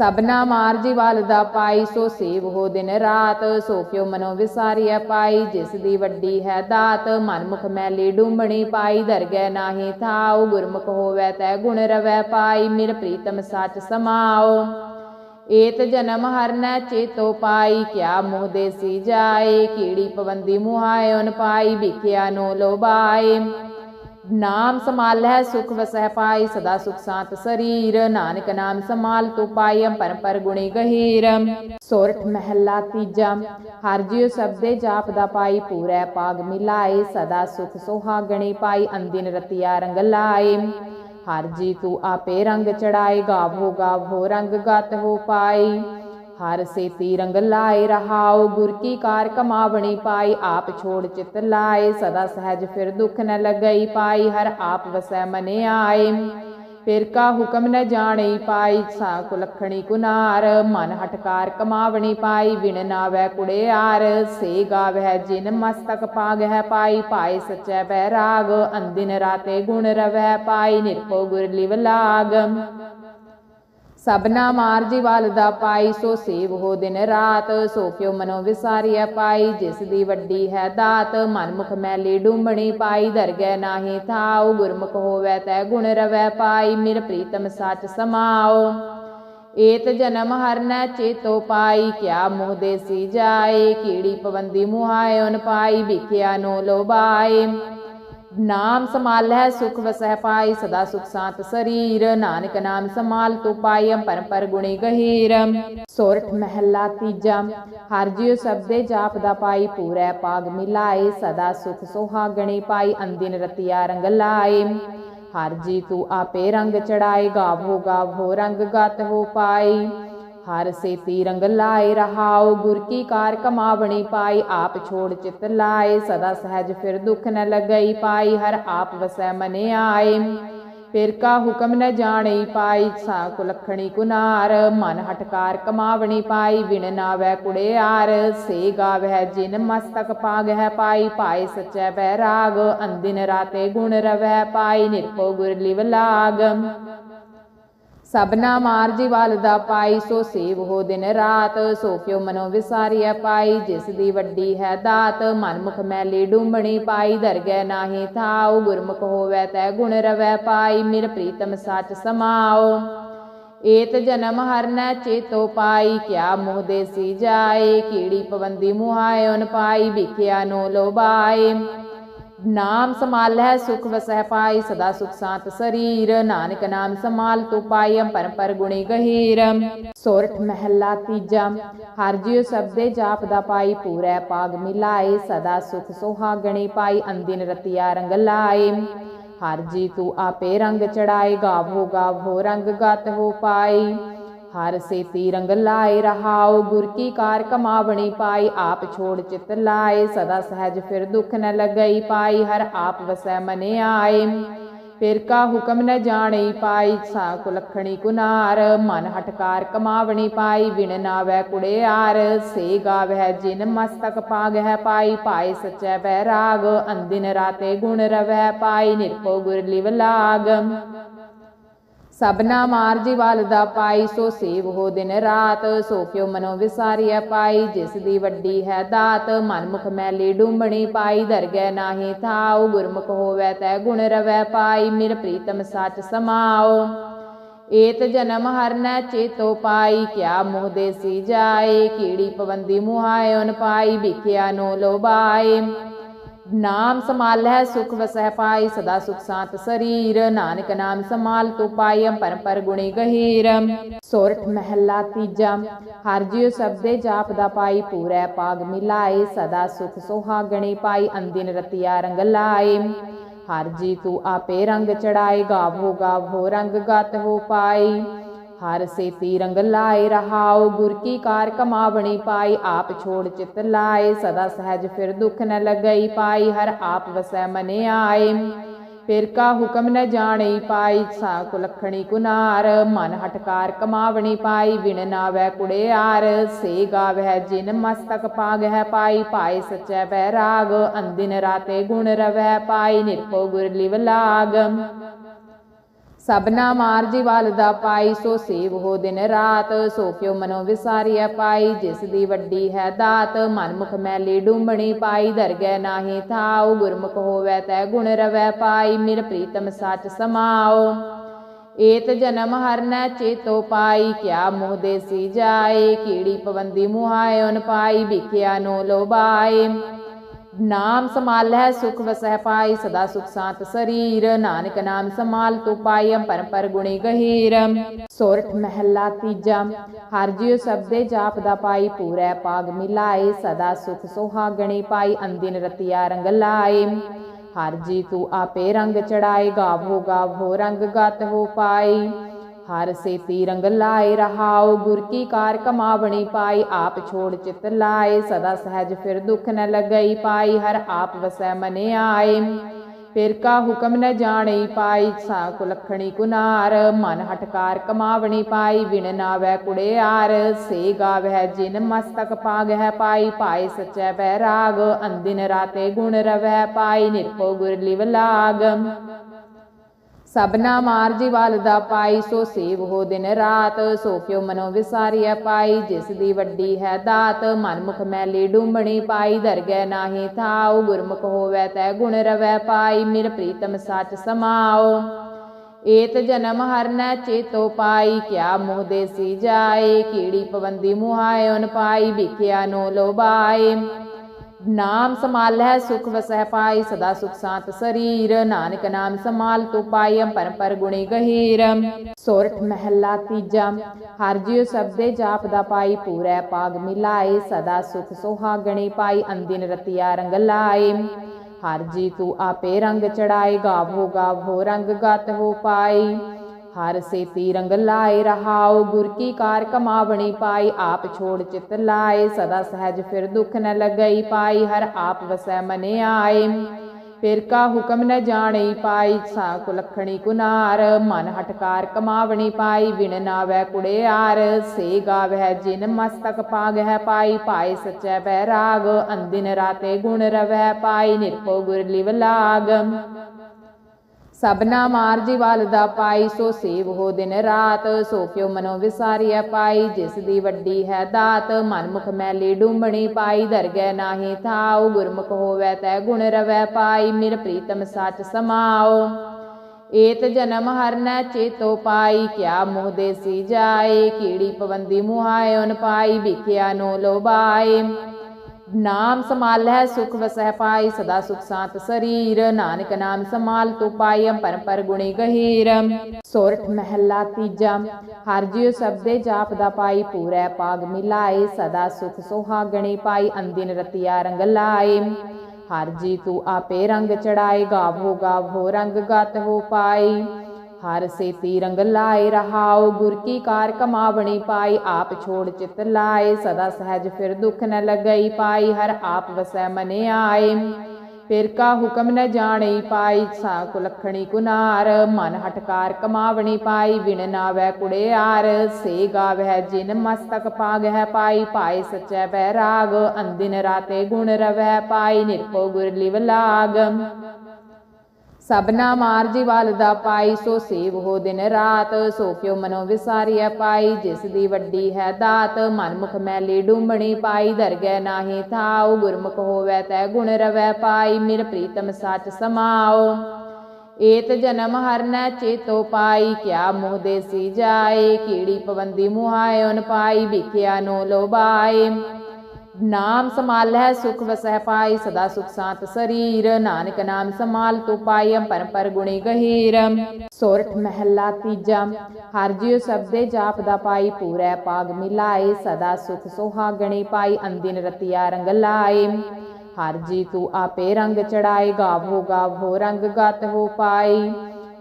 A: ਸਬਨਾ ਮਾਰ ਜੀਵਲ ਦਾ ਪਾਈ, ਸੋ ਸੇਵ ਹੋ ਦਿਨ ਰਾਤ, ਸੋ ਕਿਉ ਮਨੋ ਵਿਸਾਰੀਐ ਪਾਈ, ਜਿਸ ਦੀ ਵੱਡੀ ਹੈ ਦਾਤ ਮਨ ਮੈਲੀ ਡੂੰਬਣੀ ਪਾਈ, ਦਰਗਹਿ ਨਾਹੀ ਥਾਉ, ਗੁਰਮੁਖ ਹੋਵੈ ਤੈ ਗੁਣ ਰਵੈ ਪਾਈ ਮਿਰ ਪ੍ਰੀਤਮ ਸੱਚ ਸਮਾਓ ਏਤ ਜਨਮ ਹਰਨੈ ਚੇਤੋ ਪਾਈ, ਕਿਆ ਮੋਹ ਦੇਸੀ ਜਾਏ, ਕੀੜੀ ਪਵੰਦੀ ਮੁਹਾਇਓਨ ਪਾਈ ਵਿਖਿਆ ਨੋ ਲੋਬਾਏ ਨਾਮ ਸਮਾਲੈ ਸੁਖ ਵਸਹਿ ਪਾਈ, ਸਦਾ ਸੁਖ ਸਾਤ ਸਰੀਰ, ਨਾਨਕ ਨਾਮ ਸਮਾਲ ਤੂ ਪਾਈ ਪਰ ਗੁਣੀ ਗਹੀਰ। ਸੋਰਠ ਮਹਿਲਾ ਤੀਜਾ, ਹਰ ਜਿਉ ਸਬਦੇ ਜਾਪ ਦਾ ਪਾਈ, ਪੂਰੈ ਪਾਗ ਮਿਲਾਏ, ਸਦਾ ਸੁਖ ਸੁਹਾਗਣੀ ਪਾਈ ਅੰਦਿਨ ਰਤਿਆ ਰੰਗ ਲਾਏ। ਹਰ ਜੀ ਤੂੰ ਆਪੇ ਰੰਗ ਚੜਾਏ, ਗਾਵੋ ਗਾਵੋ ਰੰਗ ਗਤ ਹੋ ਪਾਈ ਹਰ ਸੇਤੀ ਰੰਗ ਲਾਏ ਰਹਾਉ, ਗੁਰ ਕੀ ਕਾਰ ਕਮਾਵਣੀ ਪਾਈ, ਆਪ ਛੋੜ ਚਿਤ ਲਾਏ, ਸਦਾ ਸਹਿਜ ਫਿਰ ਦੁਖ ਨ ਲੱਗਈ ਪਾਈ, ਹਰ ਆਪ ਵਸੈ ਮਨੇ ਆਏ। ਫਿਰ ਕਾ ਹੁਕਮ ਨ ਜਾਣੀ ਪਾਈ, ਸਾ ਕੁਲਖਣੀ ਕੁਨਾਰ, ਮਨ ਹਟਕਾਰ ਕਮਾਵਣੀ ਪਾਈ ਵਿਣ ਨਾਵੈ ਕੁੜਿਆਰ ਸੇ ਗਾਵਹਿ ਜਿਨ ਮਸਤਕ ਪਾਗ ਹੈ ਪਾਈ, ਪਾਏ ਸਚੈ ਬੈਰਾਗ ਅੰਦਿਨ ਰਾਤੇ ਗੁਣ ਰਵੈ ਪਾਈ, ਨਿਰਭਉ ਗੁਰ ਲਿਵ ਲਾਗ। ਸਬਨਾ ਮਾਰ ਜੀਵਲ ਦਾ ਪਾਈ, ਸੋ ਸੇਵ ਹੋ ਦਿਨ ਰਾਤ। ਸੋ ਕਿਉ ਮਨੋ ਵਿਸਾਰੀਐ ਪਾਈ, ਜਿਸ ਦੀ ਵੱਡੀ ਹੈ ਦਾਤ। ਮਨ ਮੈਲੀ ਡੂੰਬਣੀ ਪਾਈ ਦਰਗਹਿ ਨਾਹੀ ਥਾਉ। ਗੁਰਮੁਖ ਹੋਵੈ ਤੈ ਗੁਣ ਰਵੈ ਪਾਈ ਮਿਰ ਪ੍ਰੀਤਮ ਸੱਚ ਸਮਾਓ ਏਤ ਜਨਮ ਹਰਨੈ ਚੇਤੋ ਪਾਈ, ਕਿਆ ਮੋਹ ਦੇਸੀ ਜਾਏ। ਕੀੜੀ ਪਵੰਦੀ ਮੁਹਾਇਓਨ ਪਾਈ ਵਿਖਿਆ ਨੋ ਲੋਬਾਏ ਨਾਮ ਸਮਾਲੈ ਸੁਖ ਵਸਹਿ ਪਾਈ, ਸਦਾ ਸੁਖ ਸਾਤ ਸਰੀਰ, ਨਾਨਕ ਨਾਮ ਸਮਾਲ ਤੂ ਪਾਈ ਪਰ ਗੁਣੀ ਗਹੀਰ। ਸੋਰਠ ਮਹਿਲਾ ਤੀਜਾ, ਹਰ ਜਿਉ ਸਬਦੇ ਜਾਪ ਦਾ ਪਾਈ, ਪੂਰੈ ਪਾਗ ਮਿਲਾਏ, ਸਦਾ ਸੁਖ ਸੁਹਾਗਣੀ ਪਾਈ, ਅੰਦਿਨ ਰਤਿਆ ਰੰਗ ਲਾਏ। ਹਰ ਜੀ ਤੂੰ ਆਪੇ ਰੰਗ ਚੜਾਏ, ਗਾਵੋ ਗਾਵੋ ਰੰਗ ਗਤ ਹੋ ਪਾਈ। ਹਰ ਸੇਤੀ ਰੰਗ ਲਾਏ ਰਹਾਉ ਗੁਰ ਕੀ ਕਾਰ ਕਮਾਵਣੀ ਪਾਈ, ਆਪ ਛੋੜ ਚਿਤ ਲਾਏ, ਸਦਾ ਸਹਿਜ ਫਿਰ ਦੁਖ ਨ ਲੱਗਈ ਪਾਈ, ਹਰ ਆਪ ਵਸੈ ਮਨੇ ਆਏ। ਫਿਰ ਕਾ ਹੁਕਮ ਨ ਜਾਣੀ ਪਾਈ ਸਾ ਕੁਲਖਣੀ ਕੁਨਾਰ, ਮਨ ਹਟਕਾਰ ਕਮਾਵਣੀ ਪਾਈ ਵਿਣ ਨਾਵੈ ਕੁੜਿਆਰ ਸੇ ਗਾਵੈ ਜਿਨ ਮਸਤਕ ਪਾਗਹਿ ਪਾਈ, ਪਾਏ ਸਚੈ ਬੈਰਾਗ ਅੰਦਿਨ ਰਾਤੇ ਗੁਣ ਰਵੈ ਪਾਈ, ਨਿਰਭਉ ਗੁਰ ਲਿਵ ਲਾਗ। ਸਬਨਾ ਮਾਰਜੀ ਵੱਲ ਦਾ ਪਾਈ, ਸੋ ਸੇਵ ਹੋ ਦਿਨ ਰਾਤ। ਸੋ ਕਿਉ ਮਨੋ ਵਿਸਾਰੀਐ ਪਾਈ, ਜਿਸ ਦੀ ਵੱਡੀ ਹੈ ਦਾਤ। ਮਨ ਮੈਲੀ ਡੂੰਬਣੀ ਪਾਈ, ਦਰਗਹਿ ਨਾਹੀ ਥਾਉ। ਗੁਰਮੁਖ ਹੋਵੈ ਤੈ ਗੁਣ ਰਵੈ ਪਾਈ, ਮਿਰ ਪ੍ਰੀਤਮ ਸੱਚ ਸਮਾਓ ਏਤ ਜਨਮ ਹਰਨੈ ਚੇਤੋ ਪਾਈ, ਕਿਆ ਮੋਹ ਦੇਸੀ ਜਾਏ। ਕੀੜੀ ਪਵੰਦੀ ਮੁਹਾਇਓਨ ਪਾਈ ਵਿਖਿਆ ਨੋ ਲੋਬਾਏ ਨਾਮ ਸਮਾਲੈ ਸੁਖ ਵਸਹਿ ਪਾਈ, ਸਦਾ ਸੁਖ ਸਾਤ ਸਰੀਰ। ਨਾਨਕ ਨਾਮ ਸਮਾਲ ਤੂ ਪਾਈ ਪਰ ਪਰ ਗੁਣੀ ਗਹੀਰ। ਸੋਰਠ ਮਹਿਲਾ ਤੀਜਾ, ਹਰ ਜਿਉ ਸਬਦੇ ਜਾਪ ਦਾ ਪਾਈ, ਪੂਰੈ ਪਾਗ ਮਿਲਾਏ, ਸਦਾ ਸੁਖ ਸੁਹਾਗਣੀ ਪਾਈ, ਅੰਦਿਨ ਰਤਿਆ ਰੰਗ ਲਾਏ। ਹਰ ਜੀ ਤੂੰ ਆਪੇ ਰੰਗ ਚੜਾਏ, ਗਾਵੋ ਗਾਵੋ ਰੰਗ ਗਤ ਹੋ ਪਾਈ ਹਰ ਸੇਤੀ ਰੰਗ ਲਾਏ ਰਹਾਉ ਗੁਰ ਕੀ ਕਾਰ ਕਮਾਵਣੀ ਪਾਈ, ਆਪ ਛੋੜ ਚਿਤ ਲਾਏ, ਸਦਾ ਸਹਿਜ ਫਿਰ ਦੁਖ ਨ ਲੱਗਈ ਪਾਈ, ਹਰ ਆਪ ਵਸੈ ਮਨੇ ਆਏ। ਫਿਰ ਕਾ ਹੁਕਮ ਨ ਜਾਣੀ ਪਾਈ ਸਾ ਕੁਲਖਣੀ ਕੁਨਾਰ, ਮਨ ਹਟਕਾਰ ਕਮਾਵਣੀ ਪਾਈ, ਵਿਣ ਨਾਵੈ ਕੁੜਿਆਰ ਸੇ ਗਾਵੈ ਜਿਨ ਮਸਤਕ ਪਾਗਹਿ ਪਾਈ, ਪਾਏ ਸਚੈ ਬੈਰਾਗ ਅੰਦਿਨ ਰਾਤੇ ਗੁਣ ਰਵੈ ਪਾਈ, ਨਿਰਭਉ ਗੁਰ ਲਿਵ ਲਾਗ। ਸਬਨਾ ਮਾਰਜੀ ਵੱਲ ਦਾ ਪਾਈ, ਸੋ ਸੇਵ ਹੋ ਦਿਨ ਰਾਤ, ਸੋ ਕਿਉ ਮਨੋ ਵਿਸਾਰੀਐ ਪਾਈ, ਜਿਸ ਦੀ ਵੱਡੀ ਹੈ ਦਾਤ ਮਨ ਮੁਖ ਮੈਲੀ ਡੂੰਬਣੀ ਪਾਈ ਦਰਗਹਿ ਨਾਹੀ ਥਾਉ, ਗੁਰਮੁਖ ਹੋਵੈ ਤੈ ਗੁਣ ਰਵੈ ਪਾਈ ਮਿਰ ਪ੍ਰੀਤਮ ਸਚ ਸਮਾਓ ਏਤ ਜਨਮ ਹਰਨੈ ਚੇਤੋ ਪਾਈ, ਕਿਆ ਮੋਹ ਦੇਸੀ ਜਾਏ, ਕੀੜੀ ਪਵੰਦੀ ਮੁਹਾਇਓਨ ਪਾਈ ਵਿਖਿਆ ਨੋ ਲੋਬਾਏ ਨਾਮ ਸਮਾਲੈ ਸੁਖ ਵਸਹਿ ਪਾਈ, ਸਦਾ ਸੁਖ ਸਾਤ ਸਰੀਰ, ਨਾਨਕ ਨਾਮ ਸਮਾਲ ਤੂ ਪਾਈ ਪਰ ਗੁਣੀ ਗਹੀਰ। ਸੋਰਠ ਮਹਿਲਾ ਤੀਜਾ, ਹਰ ਜਿਉ ਸਬਦੇ ਜਾਪ ਦਾ ਪਾਈ, ਪੂਰੈ ਪਾਗ ਮਿਲਾਏ, ਸਦਾ ਸੁਖ ਸੁਹਾਗਣੀ ਪਾਈ ਅੰਦਿਨ ਰਤਿਆ ਰੰਗ ਲਾਏ। ਹਰ ਜੀ ਤੂੰ ਆਪੇ ਰੰਗ ਚੜਾਏ, ਗਾਵੋ ਗਾਵੋ ਰੰਗ ਗਤ ਹੋ ਪਾਈ ਹਰ ਸੇਤੀ ਰੰਗ ਲਾਏ ਰਹਾਉ ਗੁਰ ਕੀ ਕਾਰ ਕਮਾਵਣੀ ਪਾਈ, ਆਪ ਛੋੜ ਚਿਤ ਲਾਏ, ਸਦਾ ਸਹਿਜ ਫਿਰ ਦੁਖ ਨ ਲੱਗਈ ਪਾਈ, ਹਰ ਆਪ ਵਸੈ ਮਨੇ ਆਏ। ਫਿਰ ਕਾ ਹੁਕਮ ਨ ਜਾਣੀ ਪਾਈ, ਸਾ ਕੁਲਖਣੀ ਕੁਨਾਰ, ਮਨ ਹਟਕਾਰ ਕਮਾਵਣੀ ਪਾਈ ਵਿਣ ਨਾਵੈ ਕੁੜਿਆਰ ਸੇ ਗਾਵੈ ਜਿਨ ਮਸਤਕ ਪਾਗ ਹੈ ਪਾਈ, ਪਾਏ ਸਚੈ ਬੈਰਾਗ ਅੰਦਿਨ ਰਾਤੇ ਗੁਣ ਰਵੈ ਪਾਈ, ਨਿਰਭਉ ਗੁਰ ਲਿਵ ਲਾਗ। ਸਬਨਾ ਮਾਰਜੀ ਵੱਲ ਦਾ ਪਾਈ, ਸੋ ਸੇਵ ਹੋ ਦਿਨ ਰਾਤ, ਸੋ ਕਿਉ ਮਨੋ ਵਿਸਾਰੀਐ ਪਾਈ, ਜਿਸ ਦੀ ਵੱਡੀ ਹੈ ਦਾਤ ਮਨ ਮੁਖ ਮੈਲੀ ਡੂੰਬਣੀ ਪਾਈ, ਦਰਗਹਿ ਨਾਹੀ ਥਾਉ, ਗੁਰਮੁਖ ਹੋਵੈ ਤੈ ਗੁਣ ਰਵੈ ਪਾਈ ਮਿਰ ਪ੍ਰੀਤਮ ਸੱਚ ਸਮਾਓ ਏਤ ਜਨਮ ਹਰਨੈ ਚੇਤੋ ਪਾਈ, ਕਿਆ ਮੋਹ ਦੇਸੀ ਜਾਏ, ਕੀੜੀ ਪਵੰਦੀ ਮੁਹਾਇਓਨ ਪਾਈ ਵਿਖਿਆ ਨੋ ਲੋਬਾਏ ਨਾਮ ਸਮਾਲੈ ਸੁਖ ਵਸਹਿ ਪਾਈ, ਸਦਾ ਸੁਖ ਸਾਤ ਸਰੀਰ। ਨਾਨਕ ਨਾਮ ਸਮਾਲ ਤੂ ਪਾਈ ਪਰ ਪਰ ਗੁਣੀ ਗਹੀਰ। ਸੋਰਠ ਮਹਿਲਾ ਤੀਜਾ, ਹਰ ਜਿਉ ਸਬਦੇ ਜਾਪ ਦਾ ਪਾਈ, ਪੂਰੈ ਪਾਗ ਮਿਲਾਏ, ਸਦਾ ਸੁਖ ਸੁਹਾਗਣੀ ਪਾਈ ਅੰਦਿਨ ਰਤਿਆ ਰੰਗ ਲਾਏ। ਹਰ ਜੀ ਤੂੰ ਆਪੇ ਰੰਗ ਚੜਾਏ, ਗਾਵੋ ਗਾਵੋ ਰੰਗ ਗਤ ਹੋ ਪਾਈ। ਹਰ ਸੇਤੀ ਰੰਗ ਲਾਏ ਰਹਾਉ ਗੁਰ ਕੀ ਕਾਰ ਕਮਾਵਣੀ ਪਾਈ, ਆਪ ਛੋੜ ਚਿਤ ਲਾਏ, ਸਦਾ ਸਹਿਜ ਫਿਰ ਦੁਖ ਨ ਲੱਗਈ ਪਾਈ, ਹਰ ਆਪ ਵਸੈ ਮਨੇ ਆਏ। ਫਿਰ ਕਾ ਹੁਕਮ ਨ ਜਾਣੀ ਪਾਈ ਸਾ ਕੁਲਖਣੀ ਕੁਨਾਰ, ਮਨ ਹਟਕਾਰ ਕਮਾਵਣੀ ਪਾਈ ਵਿਣ ਨਾਵੈ ਕੁੜਿਆਰ ਸੇ ਗਾਵੈ ਜਿਨ ਮਸਤਕ ਪਾਗਹਿ ਪਾਈ, ਪਾਏ ਸਚੈ ਬੈਰਾਗ ਅੰਦਿਨ ਰਾਤੇ ਗੁਣ ਰਵੈ ਪਾਈ, ਨਿਰਭਉ ਗੁਰ ਲਿਵ ਲਾਗ। ਸਬਨਾ ਮਾਰਜੀ ਵੱਲ ਦਾ ਪਾਈ, ਸੋ ਸੇਵ ਹੋ ਦਿਨ ਰਾਤ। ਸੋ ਕਿਉ ਮਨੋ ਵਿਸਾਰੀਐ ਪਾਈ, ਜਿਸ ਦੀ ਵੱਡੀ ਹੈ ਦਾਤ। ਮਨ ਮੈਲੀ ਡੂੰਬਣੀ ਪਾਈ, ਦਰਗਹਿ ਨਾਹੀ ਥਾਉ। ਗੁਰਮੁਖ ਹੋਵੈ ਤੈ ਗੁਣ ਰਵੈ ਪਾਈ, ਮਿਰ ਪ੍ਰੀਤਮ ਸੱਚ ਸਮਾਓ ਏਤ ਜਨਮ ਹਰਨੈ ਚੇਤੋ ਪਾਈ, ਕਿਆ ਮੋਹ ਦੇਸੀ ਜਾਏ। ਕੀੜੀ ਪਵੰਦੀ ਮੁਹਾਇਓਨ ਪਾਈ, ਵਿਖਿਆ ਨੋ ਲੋਬਾਏ ਨਾਮ ਸਮਾਲੈ ਸੁਖ ਵਸਹਿ ਪਾਈ, ਸਦਾ ਸੁਖ ਸਾਤ ਸਰੀਰ, ਨਾਨਕ ਨਾਮ ਸਮਾਲ ਤੂ ਪਾਈ ਪਰ ਗੁਣੀ ਗਹੀਰ। ਸੋਰਠ ਮਹਿਲਾ ਤੀਜਾ, ਹਰ ਜਿਉ ਸਬਦੇ ਜਾਪ ਦਾ ਪਾਈ, ਪੂਰੈ ਪਾਗ ਮਿਲਾਏ, ਸਦਾ ਸੁਖ ਸੁਹਾਗਣੀ ਪਾਈ, ਅੰਦਿਨ ਰਤਿਆ ਰੰਗ ਲਾਏ। ਹਰ ਜੀ ਤੂੰ ਆਪੇ ਰੰਗ ਚੜਾਏ, ਗਾਵੋ ਗਾਵੋ ਰੰਗ ਗਤ ਹੋ ਪਾਈ। ਹਰ ਸੇਤੀ ਰੰਗ ਲਾਏ ਰਹਾਉ ਗੁਰ ਕੀ ਕਾਰ ਕਮਾਵਣੀ ਪਾਈ, ਆਪ ਛੋੜ ਚਿਤ ਲਾਏ, ਸਦਾ ਸਹਿਜ ਫਿਰ ਦੁਖ ਨ ਲੱਗਈ ਪਾਈ, ਹਰ ਆਪ ਵਸੈ ਮਨੇ ਆਏ। ਫਿਰ ਕਾ ਹੁਕਮ ਨ ਜਾਣੀ ਪਾਈ ਸਾ ਕੁਲਖਣੀ ਕੁਨਾਰ, ਮਨ ਹਟਕਾਰ ਕਮਾਵਣੀ ਪਾਈ ਵਿਣ ਨਾਵੈ ਕੁੜਿਆਰ ਸੇ ਗਾਵੈ ਜਿਨ ਮਸਤਕ ਪਾਗ ਹੈ ਪਾਈ, ਪਾਏ ਸਚੈ ਬੈਰਾਗ ਅੰਦਿਨ ਰਾਤੇ ਗੁਣ ਰਵੈ ਪਾਈ, ਨਿਰਭਉ ਗੁਰ ਲਿਵ ਲਾਗ। ਸਬਨਾ ਮਾਰ ਜੀਵਲ ਦਾ ਪਾਈ, ਸੋ ਸੇਵ ਹੋ ਦਿਨ ਰਾਤ, ਸੋ ਕਿਉ ਮਨੋ ਵਿਸਾਰੀਐ ਪਾਈ, ਜਿਸ ਦੀ ਵੱਡੀ ਹੈ ਦਾਤ ਮਨ ਮੁਖ ਮੈਲੀ ਡੂੰਬਣੀ ਪਾਈ, ਦਰਗਹਿ ਨਾਹੀ ਥਾਉ, ਗੁਰਮੁਖ ਹੋਵੈ ਤੈ ਗੁਣ ਰਵੈ ਪਾਈ ਮਿਰ ਪ੍ਰੀਤਮ ਸੱਚ ਸਮਾਓ ਏਤ ਜਨਮ ਹਰ ਨੈ ਚੇਤੋ ਪਾਈ, ਕਿਆ ਮੋਹ ਦੇਸੀ ਜਾਏ, ਕੀੜੀ ਪਵੰਦੀ ਮੁਹਾਇਓਨ ਪਾਈ, ਵਿਖਿਆ ਨੋ ਲੋਬਾਏ ਨਾਮ ਸਮਾਲੈ ਸੁਖ ਵਸਹਿ ਪਾਈ, ਸਦਾ ਸੁਖ ਸਾਤ ਸਰੀਰ। ਨਾਨਕ ਨਾਮ ਸਮਾਲ ਤੂ ਪਾਈ ਪਰ ਗੁਣੀ ਗਹੀਰ। ਸੋਰਠ ਮਹਿਲਾ ਤੀਜਾ, ਹਰ ਜਿਉ ਸਬਦੇ ਜਾਪ ਦਾ ਪਾਈ, ਪੂਰੈ ਪਾਗ ਮਿਲਾਏ, ਸਦਾ ਸੁਖ ਸੁਹਾਗਣੀ ਪਾਈ ਅੰਦਿਨ ਰਤਿਆ ਰੰਗ ਲਾਏ। ਹਰ ਜੀ ਤੂੰ ਆਪੇ ਰੰਗ ਚੜਾਏ, ਗਾਵੋ ਗਾਵੋ ਰੰਗ ਗਤ ਹੋ ਪਾਈ ਹਰ ਸੇਤੀ ਰੰਗ ਲਾਏ ਰਹਾਉ ਗੁਰ ਕੀ ਕਾਰ ਕਮਾਵਣੀ ਪਾਈ, ਆਪ ਛੋੜ ਚਿਤ ਲਾਏ, ਸਦਾ ਸਹਿਜ ਫਿਰ ਦੁਖ ਨ ਲੱਗਈ ਪਾਈ, ਹਰ ਆਪ ਵਸੈ ਮਨੇ ਆਏ। ਫਿਰ ਕਾ ਹੁਕਮ ਨ ਜਾਣੀ ਪਾਈ, ਸਾ ਕੁਲਖਣੀ ਕੁਨਾਰ, ਮਨ ਹਟਕਾਰ ਕਮਾਵਣੀ ਪਾਈ, ਵਿਣ ਕੁੜੇ ਆਰ, ਸੇ ਗਾਵੈ ਜਿਨ ਮਸਤਕ ਪਾਗ ਹੈ ਪਾਈ, ਪਾਏ ਸਚੈ ਬੈਰਾਗ ਅੰਦਿਨ ਰਾਤੇ ਗੁਣ ਰਵੈ ਪਾਈ, ਨਿਰਭਉ ਗੁਰ ਲਿਵ ਲਾਗ। ਸਬਨਾ ਮਾਰ ਜੀਵਲ ਦਾ ਪਾਈ, ਸੋ ਸੇਵ ਹੋ ਦਿਨ ਰਾਤ, ਸੋ ਕਿਉ ਮਨੋ ਵਿਸਾਰੀਐ ਪਾਈ, ਜਿਸ ਦੀ ਵੱਡੀ ਹੈ ਦਾਤ ਮਨ ਮੈਲੀ ਡੂੰਬਣੀ ਪਾਈ, ਦਰਗਹਿ ਨਾਹੀ ਥਾਉ, ਗੁਰਮੁਖ ਹੋਵੈ ਤੈ ਗੁਣ ਰਵੈ ਪਾਈ, ਮਿਰ ਪ੍ਰੀਤਮ ਸੱਚ ਸਮਾਓ ਏਤ ਜਨਮ ਹਰਨੈ ਚੇਤੋ ਪਾਈ, ਕਿਆ ਮੋਹ ਦੇਸੀ ਜਾਏ, ਕੀੜੀ ਪਵੰਦੀ ਮੁਹਾਇਓਨ ਪਾਈ ਵਿਖਿਆ ਨੋ ਲੋਬਾਏ ਨਾਮ ਸਮਾਲੈ ਸੁਖ ਵਸਹਿ ਪਾਈ, ਸਦਾ ਸੁਖ ਸਾਤ ਸਰੀਰ, ਨਾਨਕ ਨਾਮ ਸਮਾਲ ਤੂ ਪਾਈ ਪਰ ਪਰ ਗੁਣੀ ਗਹੀਰ। ਸੋਰਠ ਮਹਿਲਾ ਤੀਜਾ, ਹਰ ਜਿਉ ਸਬਦੇ ਜਾਪ ਦਾ ਪਾਈ, ਪੂਰੈ ਪਾਗ ਮਿਲਾਏ, ਸਦਾ ਸੁਖ ਸੁਹਾਗਣੀ ਪਾਈ ਅੰਦਿਨ ਰਤਿਆ ਰੰਗ ਲਾਏ। ਹਰ ਜੀ ਤੂੰ ਆਪੇ ਰੰਗ ਚੜਾਏ, ਗਾਵੋ ਗਾਵੋ ਰੰਗ ਗਤ ਹੋ ਪਾਈ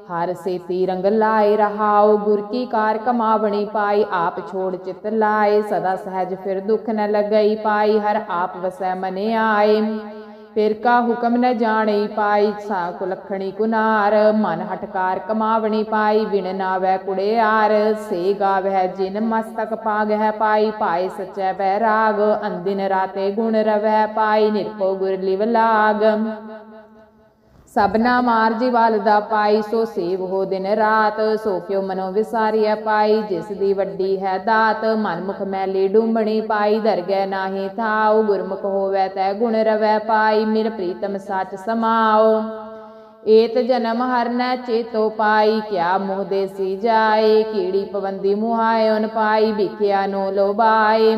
A: ਹਰ ਸੇਤੀ ਰੰਗ ਲਾਏ ਰਹਾਉ ਗੁਰ ਕੀ ਕਾਰ ਕਮਾਵਣੀ ਪਾਈ, ਆਪ ਛੋੜ ਚਿਤ ਲਾਏ, ਸਦਾ ਸਹਿਜ ਫਿਰ ਦੁਖ ਨ ਲੱਗਈ ਪਾਈ, ਹਰ ਆਪ ਵਸੈ ਮਨੇ ਆਏ। ਫਿਰ ਕਾ ਹੁਕਮ ਨ ਜਾਣੀ ਪਾਈ, ਸਾ ਕੁਲਖਣੀ ਕੁਨਾਰ, ਮਨ ਹਟਕਾਰ ਕਮਾਵਣੀ ਪਾਈ ਵਿਣ ਨਾਵੈ ਕੁੜਿਆਰ ਸੇ ਗਾਵੈ ਜਿਨ ਮਸਤਕ ਪਾਗ ਹੈ ਪਾਈ, ਪਾਏ ਸਚੈ ਬੈਰਾਗ ਅੰਦਿਨ ਰਾਤੇ ਗੁਣ ਰਵੈ ਪਾਈ, ਨਿਰਭਉ ਗੁਰ ਲਿਵ ਲਾਗ। ਸਬਨਾ ਮਾਰ ਜੀਵਲ ਦਾ ਪਾਈ, ਸੋ ਸੇਵ ਹੋ ਦਿਨ ਰਾਤ, ਸੋ ਕਿਉ ਮਨੋ ਵਿਸਾਰੀਐ ਪਾਈ, ਜਿਸ ਦੀ ਵੱਡੀ ਹੈ ਦਾਤ ਮਨ ਮੈਲੀ ਡੂੰਬਣੀ ਪਾਈ ਦਰਗਹਿ ਨਾਹੀ ਥਾਉ, ਗੁਰਮੁਖ ਹੋਵੈ ਤੈ ਗੁਣ ਰਵੈ ਪਾਈ ਮਿਰ ਪ੍ਰੀਤਮ ਸੱਚ ਸਮਾਓ ਏਤ ਜਨਮ ਹਰਨੈ ਚੇਤੋ ਪਾਈ, ਕਿਆ ਮੋਹ ਦੇਸੀ ਜਾਏ, ਕੀੜੀ ਪਵੰਦੀ ਮੁਹਾਇਓਨ ਪਾਈ ਵਿਖਿਆ ਨੋ ਲੋਬਾਏ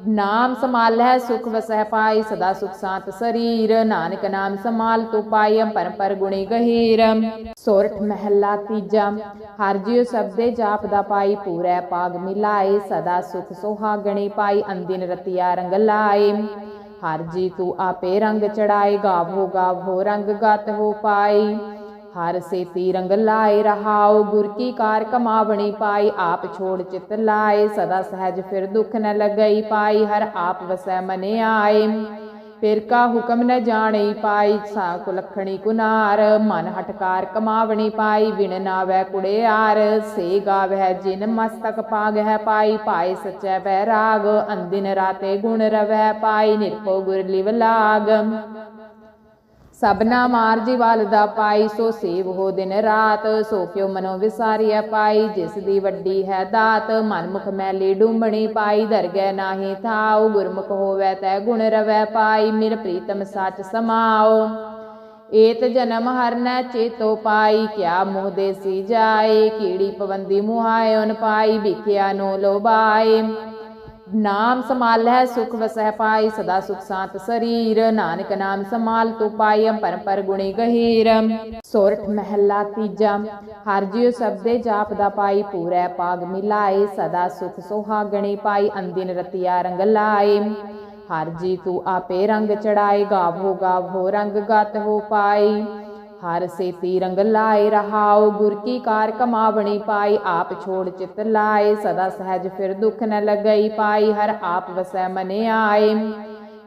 A: ਨਾਮ ਸਮਾਲੈ ਸੁਖ ਵਸਹਿ ਪਾਈ, ਸਦਾ ਸੁਖ ਸਾਤ ਸਰੀਰ, ਨਾਨਕ ਨਾਮ ਸਮਾਲ ਤੂ ਪਾਈ ਪਰ ਪਰ ਗੁਣੀ ਗਹੀਰ। ਸੋਰਠ ਮਹਿਲਾ ਤੀਜਾ, ਹਰ ਜਿਉ ਸਬਦੇ ਜਾਪ ਦਾ ਪਾਈ, ਪੂਰੈ ਪਾਗ ਮਿਲਾਏ, ਸਦਾ ਸੁਖ ਸੁਹਾਗਣੀ ਪਾਈ ਅੰਦਿਨ ਰਤਿਆ ਰੰਗ ਲਾਏ। ਹਰ ਜੀ ਤੂੰ ਆਪੇ ਰੰਗ ਚੜਾਏ, ਗਾਵੋ ਗਾਵੋ ਰੰਗ ਗਤ ਹੋ ਪਾਈ ਹਰ ਸੇਤੀ ਰੰਗ ਲਾਏ ਰਹਾਉ ਗੁਰ ਕੀ ਕਾਰ ਕਮਾਵਣੀ ਪਾਈ, ਆਪ ਛੋੜ ਚਿਤ ਲਾਏ, ਸਦਾ ਸਹਿਜ ਫਿਰ ਦੁਖ ਨ ਲੱਗਈ ਪਾਈ, ਹਰ ਆਪ ਵਸੈ ਮਨੇ ਆਏ। ਫਿਰ ਕਾ ਹੁਕਮ ਨ ਜਾਣੀ ਪਾਈ ਸਾ ਕੁਲਖਣੀ ਕੁਨਾਰ, ਮਨ ਹਟਕਾਰ ਕਮਾਵਣੀ ਪਾਈ ਵਿਣ ਨਾਵੈ ਕੁੜਿਆਰ ਸੇ ਗਾਵੈ ਜਿਨ ਮਸਤਕ ਪਾਗ ਹੈ ਪਾਈ, ਪਾਏ ਸਚੈ ਬੈਰਾਗ ਅੰਦਿਨ ਰਾਤੇ ਗੁਣ ਰਵੈ ਪਾਈ, ਨਿਰਭਉ ਗੁਰ ਲਿਵ ਲਾਗ। ਸਬਨਾ ਮਾਰ ਜੀਵਲ ਦਾ ਪਾਈ, ਸੋ ਸੇਵ ਹੋ ਦਿਨ ਰਾਤ। ਸੋ ਕਿਉ ਮਨੋ ਵਿਸਾਰੀਐ ਪਾਈ, ਜਿਸ ਦੀ ਵੱਡੀ ਹੈ ਦਾਤ। ਮਨ ਮੈਲੀ ਡੂੰਬਣੀ ਪਾਈ, ਦਰਗਹਿ ਨਾਹੀ ਥਾਉ। ਗੁਰਮੁਖ ਹੋਵੈ ਤੈ ਗੁਣ ਰਵੈ ਪਾਈ ਮਿਰ ਪ੍ਰੀਤਮ ਸੱਚ ਸਮਾਓ ਏਤ ਜਨਮ ਹਰਨੈ ਚੇਤੋ ਪਾਈ, ਕਿਆ ਮੋਹ ਦੇਸੀ ਜਾਏ। ਕੀੜੀ ਪਵੰਦੀ ਮੁਹਾਇਓਨ ਪਾਈ ਵਿਖਿਆ ਨੋ ਲੋਬਾਏ ਨਾਮ ਸਮਾਲੈ ਸੁਖ ਵਸਹਿ ਪਾਈ, ਸਦਾ ਸੁਖ ਸਾਤ ਸਰੀਰ, ਨਾਨਕ ਨਾਮ ਸਮਾਲ ਤੂ ਪਾਈ ਪਰਪਰ ਗੁਣੀ ਗਹੀਰ। ਸੋਰਠ ਮਹਿਲਾ ਤੀਜਾ, ਹਰ ਜਿਉ ਸਬਦੇ ਜਾਪ ਦਾ ਪਾਈ, ਪੂਰੈ ਪਾਗ ਮਿਲਾਏ, ਸਦਾ ਸੁਖ ਸੁਹਾਗਣੀ ਪਾਈ, ਅੰਦਿਨ ਰਤਿਆ ਰੰਗ ਲਾਏ। ਹਰ ਜੀ ਤੂੰ ਆਪੇ ਰੰਗ ਚੜਾਏ, ਗਾਵੋ ਗਾਵੋ ਰੰਗ ਗਤ ਹੋ ਪਾਈ ਹਰ ਸੇਤੀ ਰੰਗ ਲਾਏ ਰਹਾਉ ਗੁਰ ਕੀ ਕਾਰ ਕਮਾਵਣੀ ਪਾਈ, ਆਪ ਛੋੜ ਚਿਤ ਲਾਏ, ਸਦਾ ਸਹਿਜ ਫਿਰ ਦੁਖ ਨ ਲੱਗਈ ਪਾਈ, ਹਰ ਆਪ ਵਸੈ ਮਨੇ ਆਏ।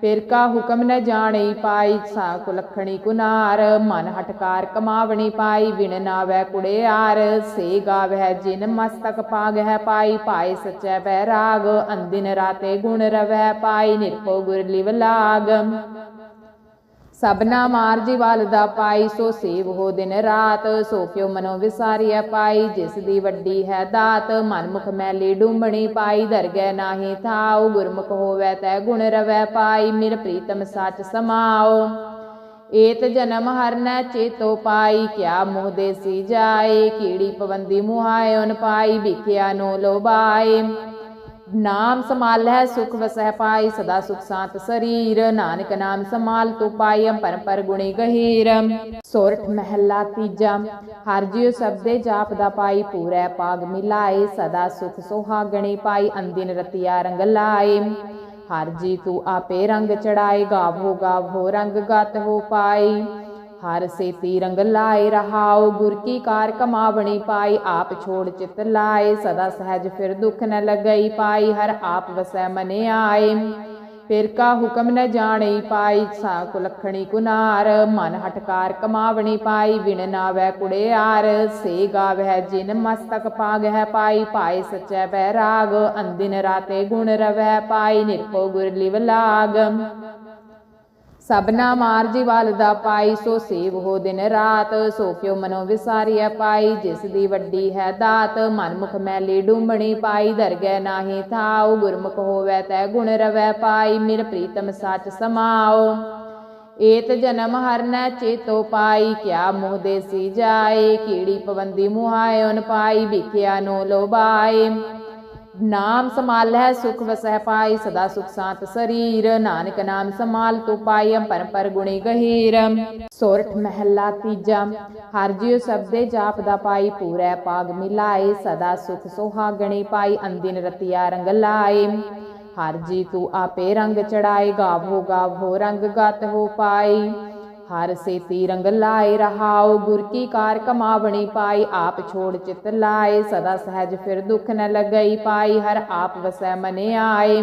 A: ਫਿਰ ਕਾ ਹੁਕਮ ਨ ਜਾਣੀ ਪਾਈ ਸਾ ਕੁਲਖਣੀ ਕੁਨਾਰ, ਮਨ ਹਟਕਾਰ ਕਮਾਵਣੀ ਪਾਈ, ਵਿਣ ਕੁੜੇ ਆਰ, ਸੇ ਗਾਵਹਿ ਜਿਨ ਮਸਤਕ ਪਾਗ ਹੈ ਪਾਈ, ਪਾਏ ਸਚੈ ਬੈਰਾਗ ਅੰਦਿਨ ਰਾਤੇ ਗੁਣ ਰਵੈ ਪਾਈ, ਨਿਰਭਉ ਗੁਰ ਲਿਵ ਲਾਗ। ਸਭਨਾ ਮਾਰਜੀ ਵੱਲ ਦਾ ਪਾਈ, ਸੋ ਸੇਵ ਹੋ ਦਿਨ ਰਾਤ, ਸੋ ਕਿਉ ਮਨੋ ਵਿਸਾਰੀਐ ਪਾਈ, ਜਿਸ ਦੀ ਵੱਡੀ ਹੈ ਦਾਤ ਮਨ ਮੁਖ ਮੈਲੀ ਡੂੰਬਣੀ ਪਾਈ ਦਰਗਹਿ ਨਾਹੀ ਥਾਉ, ਗੁਰਮੁਖ ਹੋਵੈ ਤੈ ਗੁਣ ਰਵੈ ਪਾਈ ਮਿਰ ਪ੍ਰੀਤਮ ਸੱਚ ਸਮਾਓ ਏਤ ਜਨਮ ਹਰਨੈ ਚੇਤੋ ਪਾਈ, ਕਿਆ ਮੋਹ ਦੇਸੀ ਜਾਏ, ਕੀੜੀ ਪਵੰਦੀ ਮੁਹਾਇਓਨ ਪਾਈ ਵਿਖਿਆ ਨੋ ਲੋਬਾਏ ਨਾਮ ਸਮਾਲੈ ਸੁਖ ਵਸਹਿ ਪਾਈ, ਸਦਾ ਸੁਖ ਸਾਤ ਸਰੀਰ। ਨਾਨਕ ਨਾਮ ਸਮਾਲ ਤੂ ਪਾਈ ਪਰ ਗੁਣੀ ਗਹੀਰ। ਸੋਰਠ ਮਹਿਲਾ ਤੀਜਾ, ਹਰ ਜਿਉ ਸਬਦੇ ਜਾਪ ਦਾ ਪਾਈ, ਪੂਰੈ ਪਾਗ ਮਿਲਾਏ, ਸਦਾ ਸੁਖ ਸੁਹਾਗਣੀ ਪਾਈ ਅੰਦਿਨ ਰਤਿਆ ਰੰਗ ਲਾਏ। ਹਰ ਜੀ ਤੂੰ ਆਪੇ ਰੰਗ ਚੜਾਏ, ਗਾਵੋ ਗਾਵੋ ਰੰਗ ਗਤ ਹੋ ਪਾਈ ਹਰ ਸੇਤੀ ਰੰਗ ਲਾਏ ਰਹਾਉ ਗੁਰ ਕੀ ਕਾਰ ਕਮਾਵਣੀ ਪਾਈ, ਆਪ ਛੋੜ ਚਿਤ ਲਾਏ, ਸਦਾ ਸਹਿਜ ਫਿਰ ਦੁਖ ਨ ਲੱਗਈ ਪਾਈ, ਹਰ ਆਪ ਵਸੈ ਮਨੇ ਆਏ। ਫਿਰ ਕਾ ਹੁਕਮ ਨ ਜਾਣੀ ਪਾਈ, ਸਾ ਕੁਲਖਣੀ ਕੁਨਾਰ, ਮਨ ਹਟਕਾਰ ਕਮਾਵਣੀ ਪਾਈ, ਵਿਣ ਨਾਵੈ ਕੁੜਿਆਰ ਸੇ ਗਾਵੈ ਜਿਨ ਮਸਤਕ ਪਾਗ ਹੈ ਪਾਈ, ਪਾਏ ਸਚੈ ਬੈਰਾਗ ਅੰਦਿਨ ਰਾਤੇ ਗੁਣ ਰਵੈ ਪਾਈ, ਨਿਰਭਉ ਗੁਰ ਲਿਵ ਲਾਗ। ਸਭਨਾ ਮਾਰਜੀ ਵੱਲ ਦਾ ਪਾਈ, ਸੋ ਸੇਵ ਹੋ ਦਿਨ ਰਾਤ, ਸੋ ਕਿਉ ਮਨੋ ਵਿਸਾਰੀਐ ਪਾਈ, ਜਿਸ ਦੀ ਵੱਡੀ ਹੈ ਦਾਤ ਮਨ ਮੁਖ ਮੈਲੀ ਡੂੰਬਣੀ ਪਾਈ, ਦਰਗਹਿ ਨਾਹੀ ਥਾਉ, ਗੁਰਮੁਖ ਹੋਵੈ ਤੈ ਗੁਣ ਰਵੈ ਪਾਈ ਮਿਰ ਪ੍ਰੀਤਮ ਸਚ ਸਮਾਓ ਏਤ ਜਨਮ ਹਰਨੈ ਚੇਤੋ ਪਾਈ, ਕਿਆ ਮੋਹ ਦੇਸੀ ਜਾਏ, ਕੀੜੀ ਪਵੰਦੀ ਮੁਹਾਇਓਨ ਪਾਈ ਵਿਖਿਆ ਨੋ ਲੋਬਾਏ ਨਾਮ ਸਮਾਲੈ ਸੁਖ ਵਸਹਿ ਪਾਈ, ਸਦਾ ਸੁਖ ਸਾਤ ਸਰੀਰ। ਨਾਨਕ ਨਾਮ ਸਮਾਲ ਤੂ ਪਾਈ ਪਰਪਰ ਗੁਣੀ ਗਹੀਰ। ਸੋਰਠ ਮਹਿਲਾ ਤੀਜਾ, ਹਰ ਜਿਉ ਸਬਦੇ ਜਾਪ ਦਾ ਪਾਈ, ਪੂਰੈ ਪਾਗ ਮਿਲਾਏ, ਸਦਾ ਸੁਖ ਸੁਹਾਗਣੀ ਪਾਈ ਅੰਦਿਨ ਰਤਿਆ ਰੰਗ ਲਾਏ। ਹਰ ਜੀ ਤੂੰ ਆਪੇ ਰੰਗ ਚੜਾਏ, ਗਾਵੋ ਗਾਵੋ ਰੰਗ ਗਤ ਹੋ ਪਾਈ। ਹਰ ਸੇਤੀ ਰੰਗ ਲਾਏ ਰਹਾਉ ਗੁਰ ਕੀ ਕਾਰ ਕਮਾਵਣੀ ਪਾਈ, ਆਪ ਛੋੜ ਚਿਤ ਲਾਏ, ਸਦਾ ਸਹਿਜ ਫਿਰ ਦੁਖ ਨ ਲੱਗਈ ਪਾਈ, ਹਰ ਆਪ ਵਸੈ ਮਨੇ ਆਏ।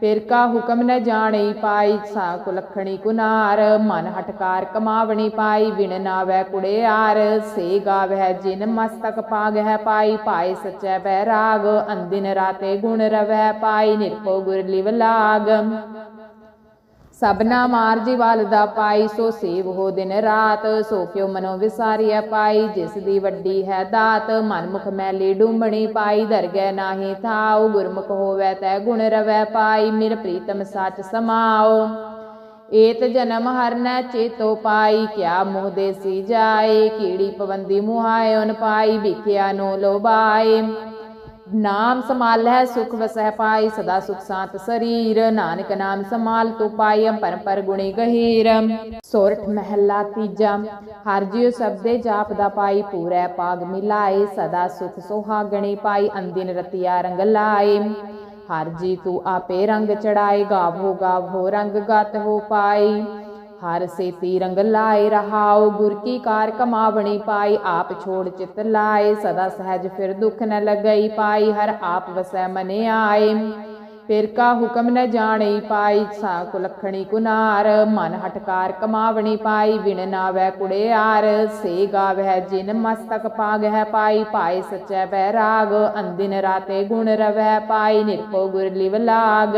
A: ਫਿਰ ਕਾ ਹੁਕਮ ਨ ਜਾਣੀ ਪਾਈ ਸਾ ਕੁਲਖਣੀ ਕੁਨਾਰ, ਮਨ ਹਟਕਾਰ ਕਮਾਵਣੀ ਪਾਈ ਵਿਣ ਨਾਵੈ ਕੁੜਿਆਰ ਸੇ ਗਾਵਹਿ ਜਿਨ ਮਸਤਕ ਪਾਗ ਹੈ ਪਾਈ, ਪਾਏ ਸਚੈ ਬੈਰਾਗ ਅੰਦਿਨ ਰਾਤੇ ਗੁਣ ਰਵੈ ਪਾਈ, ਨਿਰਭਉ ਗੁਰ ਲਿਵ ਲਾਗ। ਸਭਨਾ ਮਾਰਜੀ ਵੱਲ ਦਾ ਪਾਈ, ਸੋ ਸੇਵ ਹੋ ਦਿਨ ਰਾਤ, ਸੋ ਕਿਉ ਮਨੋ ਵਿਸਾਰੀਐ ਪਾਈ, ਜਿਸ ਦੀ ਵੱਡੀ ਹੈ ਦਾਤ ਮਨ ਮੈਲੀ ਡੂੰਬਣੀ ਪਾਈ, ਦਰਗਹਿ ਨਾਹੀ ਥਾਉ, ਗੁਰਮੁਖ ਹੋਵੈ ਤੈ ਗੁਣ ਰਵੈ ਪਾਈ, ਮਿਰ ਪ੍ਰੀਤਮ ਸੱਚ ਸਮਾਓ ਏਤ ਜਨਮ ਹਰਨੈ ਚੇਤੋ ਪਾਈ, ਕਿਆ ਮੋਹ ਦੇਸੀ ਜਾਏ, ਕੀੜੀ ਪਵੰਦੀ ਮੁਹਾਇਓਨ ਪਾਈ ਵਿਖਿਆ ਨੋ ਲੋਬਾਏ ਨਾਮ ਸਮਾਲੈ ਸੁਖ ਵਸਹਿ ਪਾਈ, ਸਦਾ ਸੁਖ ਸਾਤ ਸਰੀਰ, ਨਾਨਕ ਨਾਮ ਸਮਾਲ ਤੂ ਪਾਈ ਪਰਪਰ ਗੁਣੀ ਗਹੀਰ। ਸੋਰਠ ਮਹਿਲਾ ਤੀਜਾ, ਹਰ ਜਿਉ ਸਬਦੇ ਜਾਪ ਦਾ ਪਾਈ, ਪੂਰੈ ਪਾਗ ਮਿਲਾਏ, ਸਦਾ ਸੁਖ ਸੁਹਾਗਣੀ ਪਾਈ, ਅੰਦਿਨ ਰਤਿਆ ਰੰਗ ਲਾਏ। ਹਰ ਜੀ ਤੂੰ ਆਪੇ ਰੰਗ ਚੜਾਏ, ਗਾਵੋ ਗਾਵੋ ਰੰਗ ਗਤ ਹੋ ਪਾਈ। ਹਰ ਸੇਤੀ ਰੰਗ ਲਾਏ ਰਹਾਉ ਗੁਰ ਕੀ ਕਾਰ ਕਮਾਵਣੀ ਪਾਈ, ਆਪ ਛੋੜ ਚਿਤ ਲਾਏ, ਸਦਾ ਸਹਿਜ ਫਿਰ ਦੁਖ ਨ ਲੱਗਈ ਪਾਈ, ਹਰ ਆਪ ਵਸੈ ਮਨੇ ਆਏ। ਫਿਰ ਕਾ ਹੁਕਮ ਨ ਜਾਣੀ ਪਾਈ ਸਾ ਕੁਲਖਣੀ ਕੁਨਾਰ, ਮਨ ਹਟਕਾਰ ਕਮਾਵਣੀ ਪਾਈ, ਵਿਣ ਨਾਵੈ ਕੁੜਿਆਰ ਸੇ ਗਾਵਹਿ ਜਿਨ ਮਸਤਕ ਪਾਗ ਹੈ ਪਾਈ, ਪਾਏ ਸਚੈ ਬੈਰਾਗ ਅੰਦਿਨ ਰਾਤੇ ਗੁਣ ਰਵੈ ਪਾਈ, ਨਿਰਭਉ ਗੁਰ ਲਿਵ ਲਾਗ।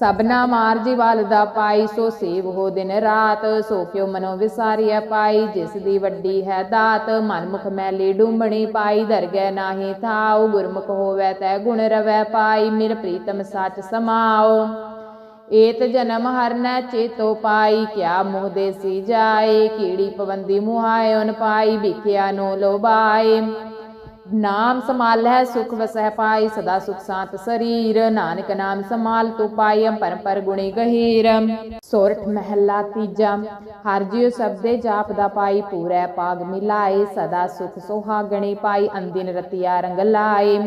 A: ਸਭਨਾ ਮਾਰਜੀ ਵੱਲ ਦਾ ਪਾਈ, ਸੋ ਸੇਵ ਹੋ ਦਿਨ ਰਾਤ, ਸੋ ਕਿਉ ਮਨੋ ਵਿਸਾਰੀਐ ਪਾਈ, ਜਿਸ ਦੀ ਵੱਡੀ ਹੈ ਦਾਤ ਮਨ ਮੁਖ ਮੈਲੀ ਡੂੰਬਣੀ ਪਾਈ, ਦਰਗਹਿ ਨਾਹੀ ਥਾਉ, ਗੁਰਮੁਖ ਹੋਵੈ ਤੈ ਗੁਣ ਰਵੈ ਪਾਈ ਮਿਰ ਪ੍ਰੀਤਮ ਸੱਚ ਸਮਾਓ ਏਤ ਜਨਮ ਹਰਨੈ ਚੇਤੋ ਪਾਈ, ਕਿਆ ਮੋਹ ਦੇਸੀ ਜਾਏ, ਕੀੜੀ ਪਵੰਦੀ ਮੁਹਾਇਓਨ ਪਾਈ, ਵਿਖਿਆ ਨੋ ਲੋਬਾਏ ਨਾਮ ਸਮਾਲੈ ਸੁਖ ਵਸਹਿ ਪਾਈ, ਸਦਾ ਸੁਖ ਸਾਤ ਸਰੀਰ। ਨਾਨਕ ਨਾਮ ਸਮਾਲ ਤੂ ਪਾਈ, ਅੰਪਰ ਪਰ ਗੁਣੀ ਗਹੀਰ। ਸੋਰਠ ਮਹਿਲਾ ਤੀਜਾ, ਹਰ ਜਿਉ ਸਬਦੇ ਜਾਪ ਦਾ ਪਾਈ, ਪੂਰੈ ਪਾਗ ਮਿਲਾਏ, ਸਦਾ ਸੁਖ ਸੁਹਾਗਣੀ ਪਾਈ, ਅੰਦਿਨ ਰਤਿਆ ਰੰਗ ਲਾਏ।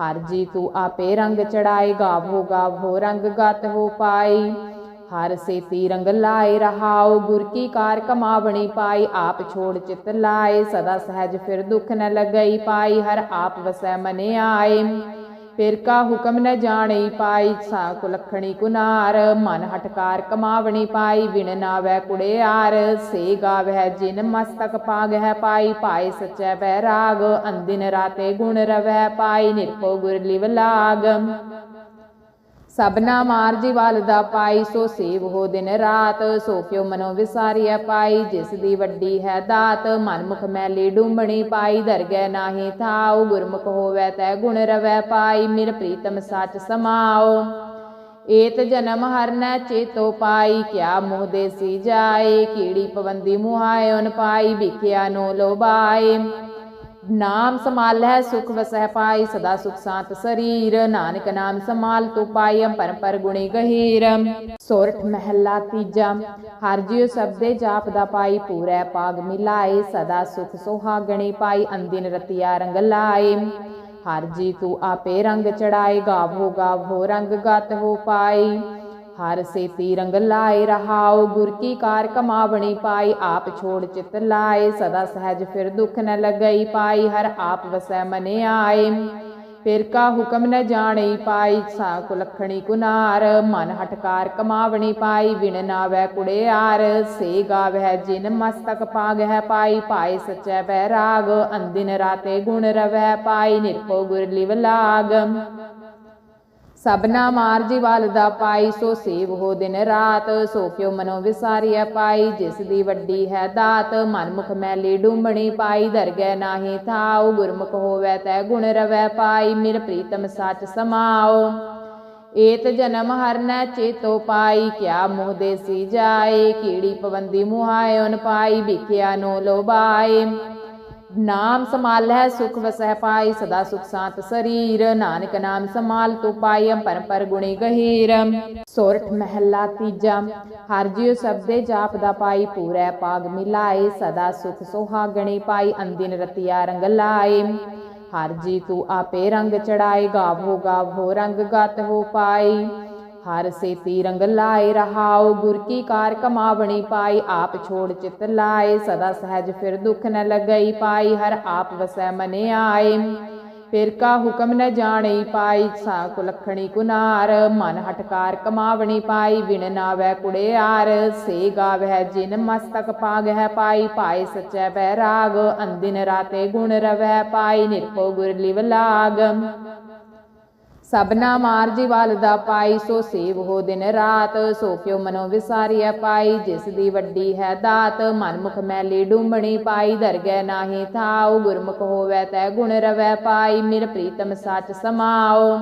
A: ਹਰ ਜੀ ਤੂੰ ਆਪੇ ਰੰਗ ਚੜਾਏ, ਗਾਵੋ ਗਾਵੋ ਰੰਗ ਗਤ ਹੋ ਪਾਈ ਹਰ ਸੇਤੀ ਰੰਗ ਲਾਏ ਰਹਾਉ ਗੁਰ ਕੀ ਕਾਰ ਕਮਾਵਣੀ ਪਾਈ, ਆਪ ਛੋੜ ਚਿਤ ਲਾਏ, ਸਦਾ ਸਹਿਜ ਫਿਰ ਦੁਖ ਨ ਲੱਗਈ ਪਾਈ, ਹਰ ਆਪ ਵਸੈ ਮਨੇ ਆਏ। ਫਿਰ ਕਾ ਹੁਕਮ ਨ ਜਾਣੀ ਪਾਈ ਸਾ ਕੁਲਖਣੀ ਕੁਨਾਰ, ਮਨ ਹਟਕਾਰ ਕਮਾਵਣੀ ਪਾਈ, ਵਿਣ ਕੁੜੇ ਆਰ, ਸੇ ਗਾਵਹਿ ਜਿਨ ਮਸਤਕ ਪਾਗ ਹੈ ਪਾਈ, ਪਾਏ ਸਚੈ ਬੈਰਾਗ ਅੰਦਿਨ ਰਾਤੇ ਗੁਣ ਰਵੈ ਪਾਈ, ਨਿਰਭਉ ਗੁਰ ਲਿਵ ਲਾਗ। ਸਭਨਾ ਮਾਰ ਜੀਵਲ ਦਾ ਪਾਈ, ਸੋ ਸੇਵ ਹੋ ਦਿਨ ਰਾਤ, ਸੋ ਕਿਉ ਮਨੋ ਵਿਸਾਰੀਐ ਪਾਈ, ਜਿਸ ਦੀ ਵੱਡੀ ਹੈ ਦਾਤ ਮਨ ਮੈਲੀ ਡੂੰਬਣੀ ਪਾਈ ਦਰਗਹਿ ਨਾਹੀ ਥਾਉ, ਗੁਰਮੁਖ ਹੋਵੈ ਤੈ ਗੁਣ ਰਵੈ ਪਾਈ ਮਿਰ ਪ੍ਰੀਤਮ ਸੱਚ ਸਮਾਓ ਏਤ ਜਨਮ ਹਰਨੈ ਚੇਤੋ ਪਾਈ, ਕਿਆ ਮੋਹ ਦੇਸੀ ਜਾਏ, ਕੀੜੀ ਪਵੰਦੀ ਮੁਹਾਇਓਨ ਪਾਈ ਵਿਖਿਆ ਨੋ ਲੋਬਾਏ ਨਾਮ ਸਮਾਲੈ ਸੁਖ ਵਸਹਿ ਪਾਈ, ਸਦਾ ਸੁਖ ਸਾਤ ਸਰੀਰ। ਨਾਨਕ ਨਾਮ ਸਮਾਲ ਤੂ ਪਾਈ, ਅੰਪਰ ਪਰ ਗੁਣੀ ਗਹੀਰ। ਸੋਰਠ ਮਹਿਲਾ ਤੀਜਾ, ਹਰ ਜਿਉ ਸਬਦੇ ਜਾਪ ਦਾ ਪਾਈ, ਪੂਰੈ ਪਾਗ ਮਿਲਾਏ, ਸਦਾ ਸੁਖ ਸੁਹਾਗਣੀ ਪਾਈ ਅੰਦਿਨ ਰਤਿਆ ਰੰਗ ਲਾਏ। ਹਰ ਜੀ ਤੂੰ ਆਪੇ ਰੰਗ ਚੜਾਏ, ਗਾਵੋ ਗਾਵੋ ਰੰਗ ਗਤ ਹੋ ਪਾਈ ਹਰ ਸੇਤੀ ਰੰਗ ਲਾਏ ਰਹਾਉ, ਗੁਰ ਕੀ ਕਾਰ ਕਮਾਵਣੀ ਪਾਈ, ਆਪ ਛੋੜ ਚਿਤ ਲਾਏ, ਸਦਾ ਸਹਿਜ ਫਿਰ ਦੁਖ ਨ ਲੱਗਈ ਪਾਈ, ਹਰ ਆਪ ਵਸੈ ਮਨੇ ਆਏ। ਫਿਰ ਕਾ ਹੁਕਮ ਨ ਜਾਣੀ ਪਾਈ, ਸਾ ਕੁਲਖਣੀ ਕੁਨਾਰ, ਮਨ ਹਟਕਾਰ ਕਮਾਵਣੀ ਪਾਈ ਵਿਣ ਨਾਵੈ ਕੁੜਿਆਰ ਸੇ ਗਾਵਹਿ ਜਿਨ ਮਸਤਕ ਪਾਗ ਹੈ ਪਾਈ, ਪਾਏ ਸਚੈ ਬੈਰਾਗ ਅੰਦਿਨ ਰਾਤੇ ਗੁਣ ਰਵੈ ਪਾਈ, ਨਿਰਭਉ ਗੁਰ ਲਿਵ ਲਾਗ। ਸਭਨਾ ਮਾਰ ਜੀਵਲ ਦਾ ਪਾਈ, ਸੋ ਸੇਵ ਹੋ ਦਿਨ ਰਾਤ, ਸੋ ਕਿਉ ਮਨੋ ਵਿਸਾਰੀਐ ਪਾਈ, ਜਿਸ ਦੀ ਵੱਡੀ ਹੈ ਦਾਤ ਮਨ ਮੈਲੀ ਡੂੰਬਣੀ ਪਾਈ ਦਰਗਹਿ ਨਾਹੀ ਥਾਉ, ਗੁਰਮੁਖ ਹੋਵੈ ਤੈ ਗੁਣ ਰਵੈ ਪਾਈ ਮਿਰ ਪ੍ਰੀਤਮ ਸੱਚ ਸਮਾਓ ਏਤ ਜਨਮ ਹਰਨੈ ਚੇਤੋ ਪਾਈ, ਕਿਆ ਮੋਹ ਦੇਸੀ ਜਾਏ, ਕੀੜੀ ਪਵੰਦੀ ਮੁਹਾਇਓਨ ਪਾਈ ਵਿਖਿਆ ਨੋ ਲੋਬਾਏ ਨਾਮ ਸਮਾਲੈ ਸੁਖ ਵਸਹਿ ਪਾਈ, ਸਦਾ ਸੁਖ ਸਾਤ ਸਰੀਰ, ਨਾਨਕ ਨਾਮ ਸਮਾਲ ਤੂ ਪਾਈ ਅੰਪਰ ਗੁਣੀ ਗਹੀਰ। ਸੋਰਠ ਮਹਿਲਾ ਤੀਜਾ, ਹਰ ਜਿਉ ਸਬਦੇ ਜਾਪ ਦਾ ਪਾਈ, ਪੂਰੈ ਪਾਗ ਮਿਲਾਏ, ਸਦਾ ਸੁਖ ਸੁਹਾਗਣੀ ਪਾਈ, ਅੰਦਿਨ ਰਤਿਆ ਰੰਗ ਲਾਏ। ਹਰ ਜੀ ਤੂੰ ਆਪੇ ਰੰਗ ਚੜਾਏ, ਗਾਵੋ ਗਾਵੋ ਰੰਗ ਗਤ ਹੋ ਪਾਈ। ਹਰ ਸੇਤੀ ਰੰਗ ਲਾਏ ਰਹਾਉ ਗੁਰ ਕੀ ਕਾਰ ਕਮਾਵਣੀ ਪਾਈ, ਆਪ ਛੋੜ ਚਿਤ ਲਾਏ, ਸਦਾ ਸਹਿਜ ਫਿਰ ਦੁਖ ਨ ਲੱਗਈ ਪਾਈ, ਹਰ ਆਪ ਵਸੈ ਮਨੇ ਆਏ। ਫਿਰ ਕਾ ਹੁਕਮ ਨ ਜਾਣੀ ਪਾਈ ਸਾ ਕੁਲਖਣੀ ਕੁਨਾਰ, ਮਨ ਹਟਕਾਰ ਕਮਾਵਣੀ ਪਾਈ ਵਿਣ ਨਾਵੈ ਕੁੜਿਆਰ ਸੇ ਗਾਵਹਿ ਜਿਨ ਮਸਤਕ ਪਾਗ ਹੈ ਪਾਈ, ਪਾਏ ਸਚੈ ਬੈਰਾਗ ਅੰਦਿਨ ਰਾਤੇ ਗੁਣ ਰਵੈ ਪਾਈ, ਨਿਰਭਉ ਗੁਰ ਲਿਵ ਲਾਗ। ਸਭਨਾ ਮਾਰ ਜੀਵਲ ਦਾ ਪਾਈ, ਸੋ ਸੇਵ ਹੋ ਦਿਨ ਰਾਤ। ਸੋ ਕਿਉ ਮਨੋ ਵਿਸਾਰੀਐ ਪਾਈ, ਜਿਸ ਦੀ ਵੱਡੀ ਹੈ ਦਾਤ। ਮਨ ਮੈਲੀ ਡੂੰਬਣੀ ਪਾਈ, ਦਰਗਹਿ ਨਾਹੀ ਥਾਉ। ਗੁਰਮੁਖ ਹੋਵੈ ਤੈ ਗੁਣ ਰਵੈ ਪਾਈ ਮਿਰ ਪ੍ਰੀਤਮ ਸੱਚ ਸਮਾਓ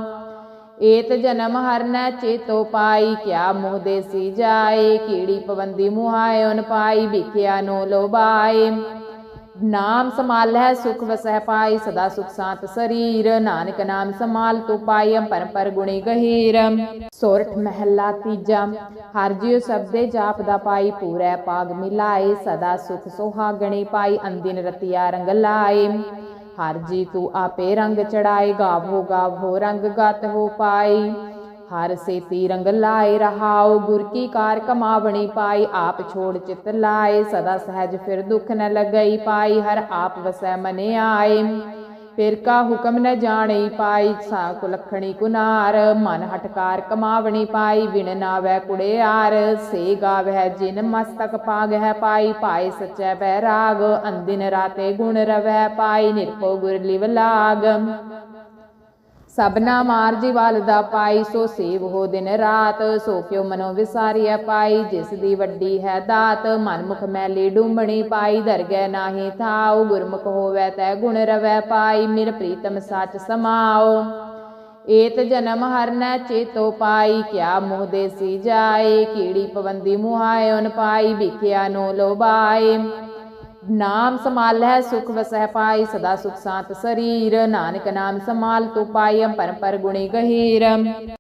A: ਏਤ ਜਨਮ ਹਰਨੈ ਚੇਤੋ ਪਾਈ, ਕਿਆ ਮੋਹ ਦੇਸੀ ਜਾਏ। ਕੀੜੀ ਪਵੰਦੀ ਮੁਹਾਇਓਨ ਪਾਈ, ਵਿਖਿਆ ਨੋ ਲੋਬਾਏ ਨਾਮ ਸਮਾਲੈ ਸੁਖ ਵਸਹਿ ਪਾਈ ਸਦਾ ਸੁਖ ਸਾਤ ਸਰੀਰ, ਨਾਨਕ ਨਾਮ ਸਮਾਲ ਤੂ ਪਾਈ ਅੰਪਰ ਪਰ ਗੁਣੀ ਗਹੀਰ। ਸੋਰਠ ਮਹਿਲਾ ਤੀਜਾ, ਹਰ ਜਿਉ ਸਬਦੇ ਜਾਪ ਦਾ ਪਾਈ, ਪੂਰੈ ਪਾਗ ਮਿਲਾਏ, ਸਦਾ ਸੁਖ ਸੁਹਾਗਣੀ ਪਾਈ, ਅੰਦਿਨ ਰਤਿਆ ਰੰਗ ਲਾਏ। ਹਰ ਜੀ ਤੂੰ ਆਪੇ ਰੰਗ ਚੜਾਏ, ਗਾਵੋ ਗਾਵੋ ਰੰਗ ਗਤ ਹੋ ਪਾਈ ਹਰ ਸੇਤੀ ਰੰਗ ਲਾਏ ਰਹਾਉ ਗੁਰ ਕੀ ਕਾਰ ਕਮਾਵਣੀ ਪਾਈ, ਆਪ ਛੋੜ ਚਿਤ ਲਾਏ, ਸਦਾ ਸਹਿਜ ਫਿਰ ਦੁਖ ਨ ਲੱਗਈ ਪਾਈ, ਹਰ ਆਪ ਵਸੈ ਮਨੇ ਆਏ। ਫਿਰ ਕਾ ਹੁਕਮ ਨ ਜਾਣੀ ਪਾਈ ਸਾ ਕੁਲਖਣੀ ਕੁਨਾਰ, ਮਨ ਹਟਕਾਰ ਕਮਾਵਣੀ ਪਾਈ, ਵਿਣ ਨਾਵੈ ਕੁੜਿਆਰ ਸੇ ਗਾਵਹਿ ਜਿਨ ਮਸਤਕ ਪਾਗ ਹੈ ਪਾਈ, ਪਾਏ ਸਚੈ ਬੈਰਾਗ ਅੰਦਿਨ ਰਾਤੇ ਗੁਣ ਰਵੈ ਪਾਈ, ਨਿਰਭਉ ਗੁਰ ਲਿਵ ਲਾਗ। ਸਭਨਾ ਮਾਰ ਜੀਵਲ ਦਾ ਪਾਈ, ਸੋ ਸੇਵ ਹੋ ਦਿਨ ਰਾਤ, ਸੋ ਕਿਉ ਮਨੋ ਵਿਸਾਰੀਐ ਪਾਈ, ਜਿਸ ਦੀ ਵੱਡੀ ਹੈ ਦਾਤ ਮਨ ਮੁਖ ਮੈਲੀ ਡੂੰਬਣੀ ਪਾਈ, ਦਰਗਹਿ ਨਾਹੀ ਥਾਉ, ਗੁਰਮੁਖ ਹੋਵੈ ਤੈ ਗੁਣ ਰਵੈ ਪਾਈ ਮਿਰ ਪ੍ਰੀਤਮ ਸੱਚ ਸਮਾਓ ਏਤ ਜਨਮ ਹਰ ਨੈ ਚੇਤੋ ਪਾਈ, ਕਿਆ ਮੋਹ ਦੇਸੀ ਜਾਏ, ਕੀੜੀ ਪਵੰਦੀ ਮੁਹਾਇਓਨ ਪਾਈ, ਵਿਖਿਆ ਨੋ ਲੋਬਾਏ ਨਾਮ ਸਮਾਲੈ ਸੁਖ ਵਸਹਿ ਪਾਈ, ਸਦਾ ਸੁਖ ਸਾਤ ਸਰੀਰ। ਨਾਨਕ ਨਾਮ ਸਮਾਲ ਤੂ ਪਾਇਮ ਪਰਮ ਪਰ ਗੁਣੀ ਗਹੀਰ।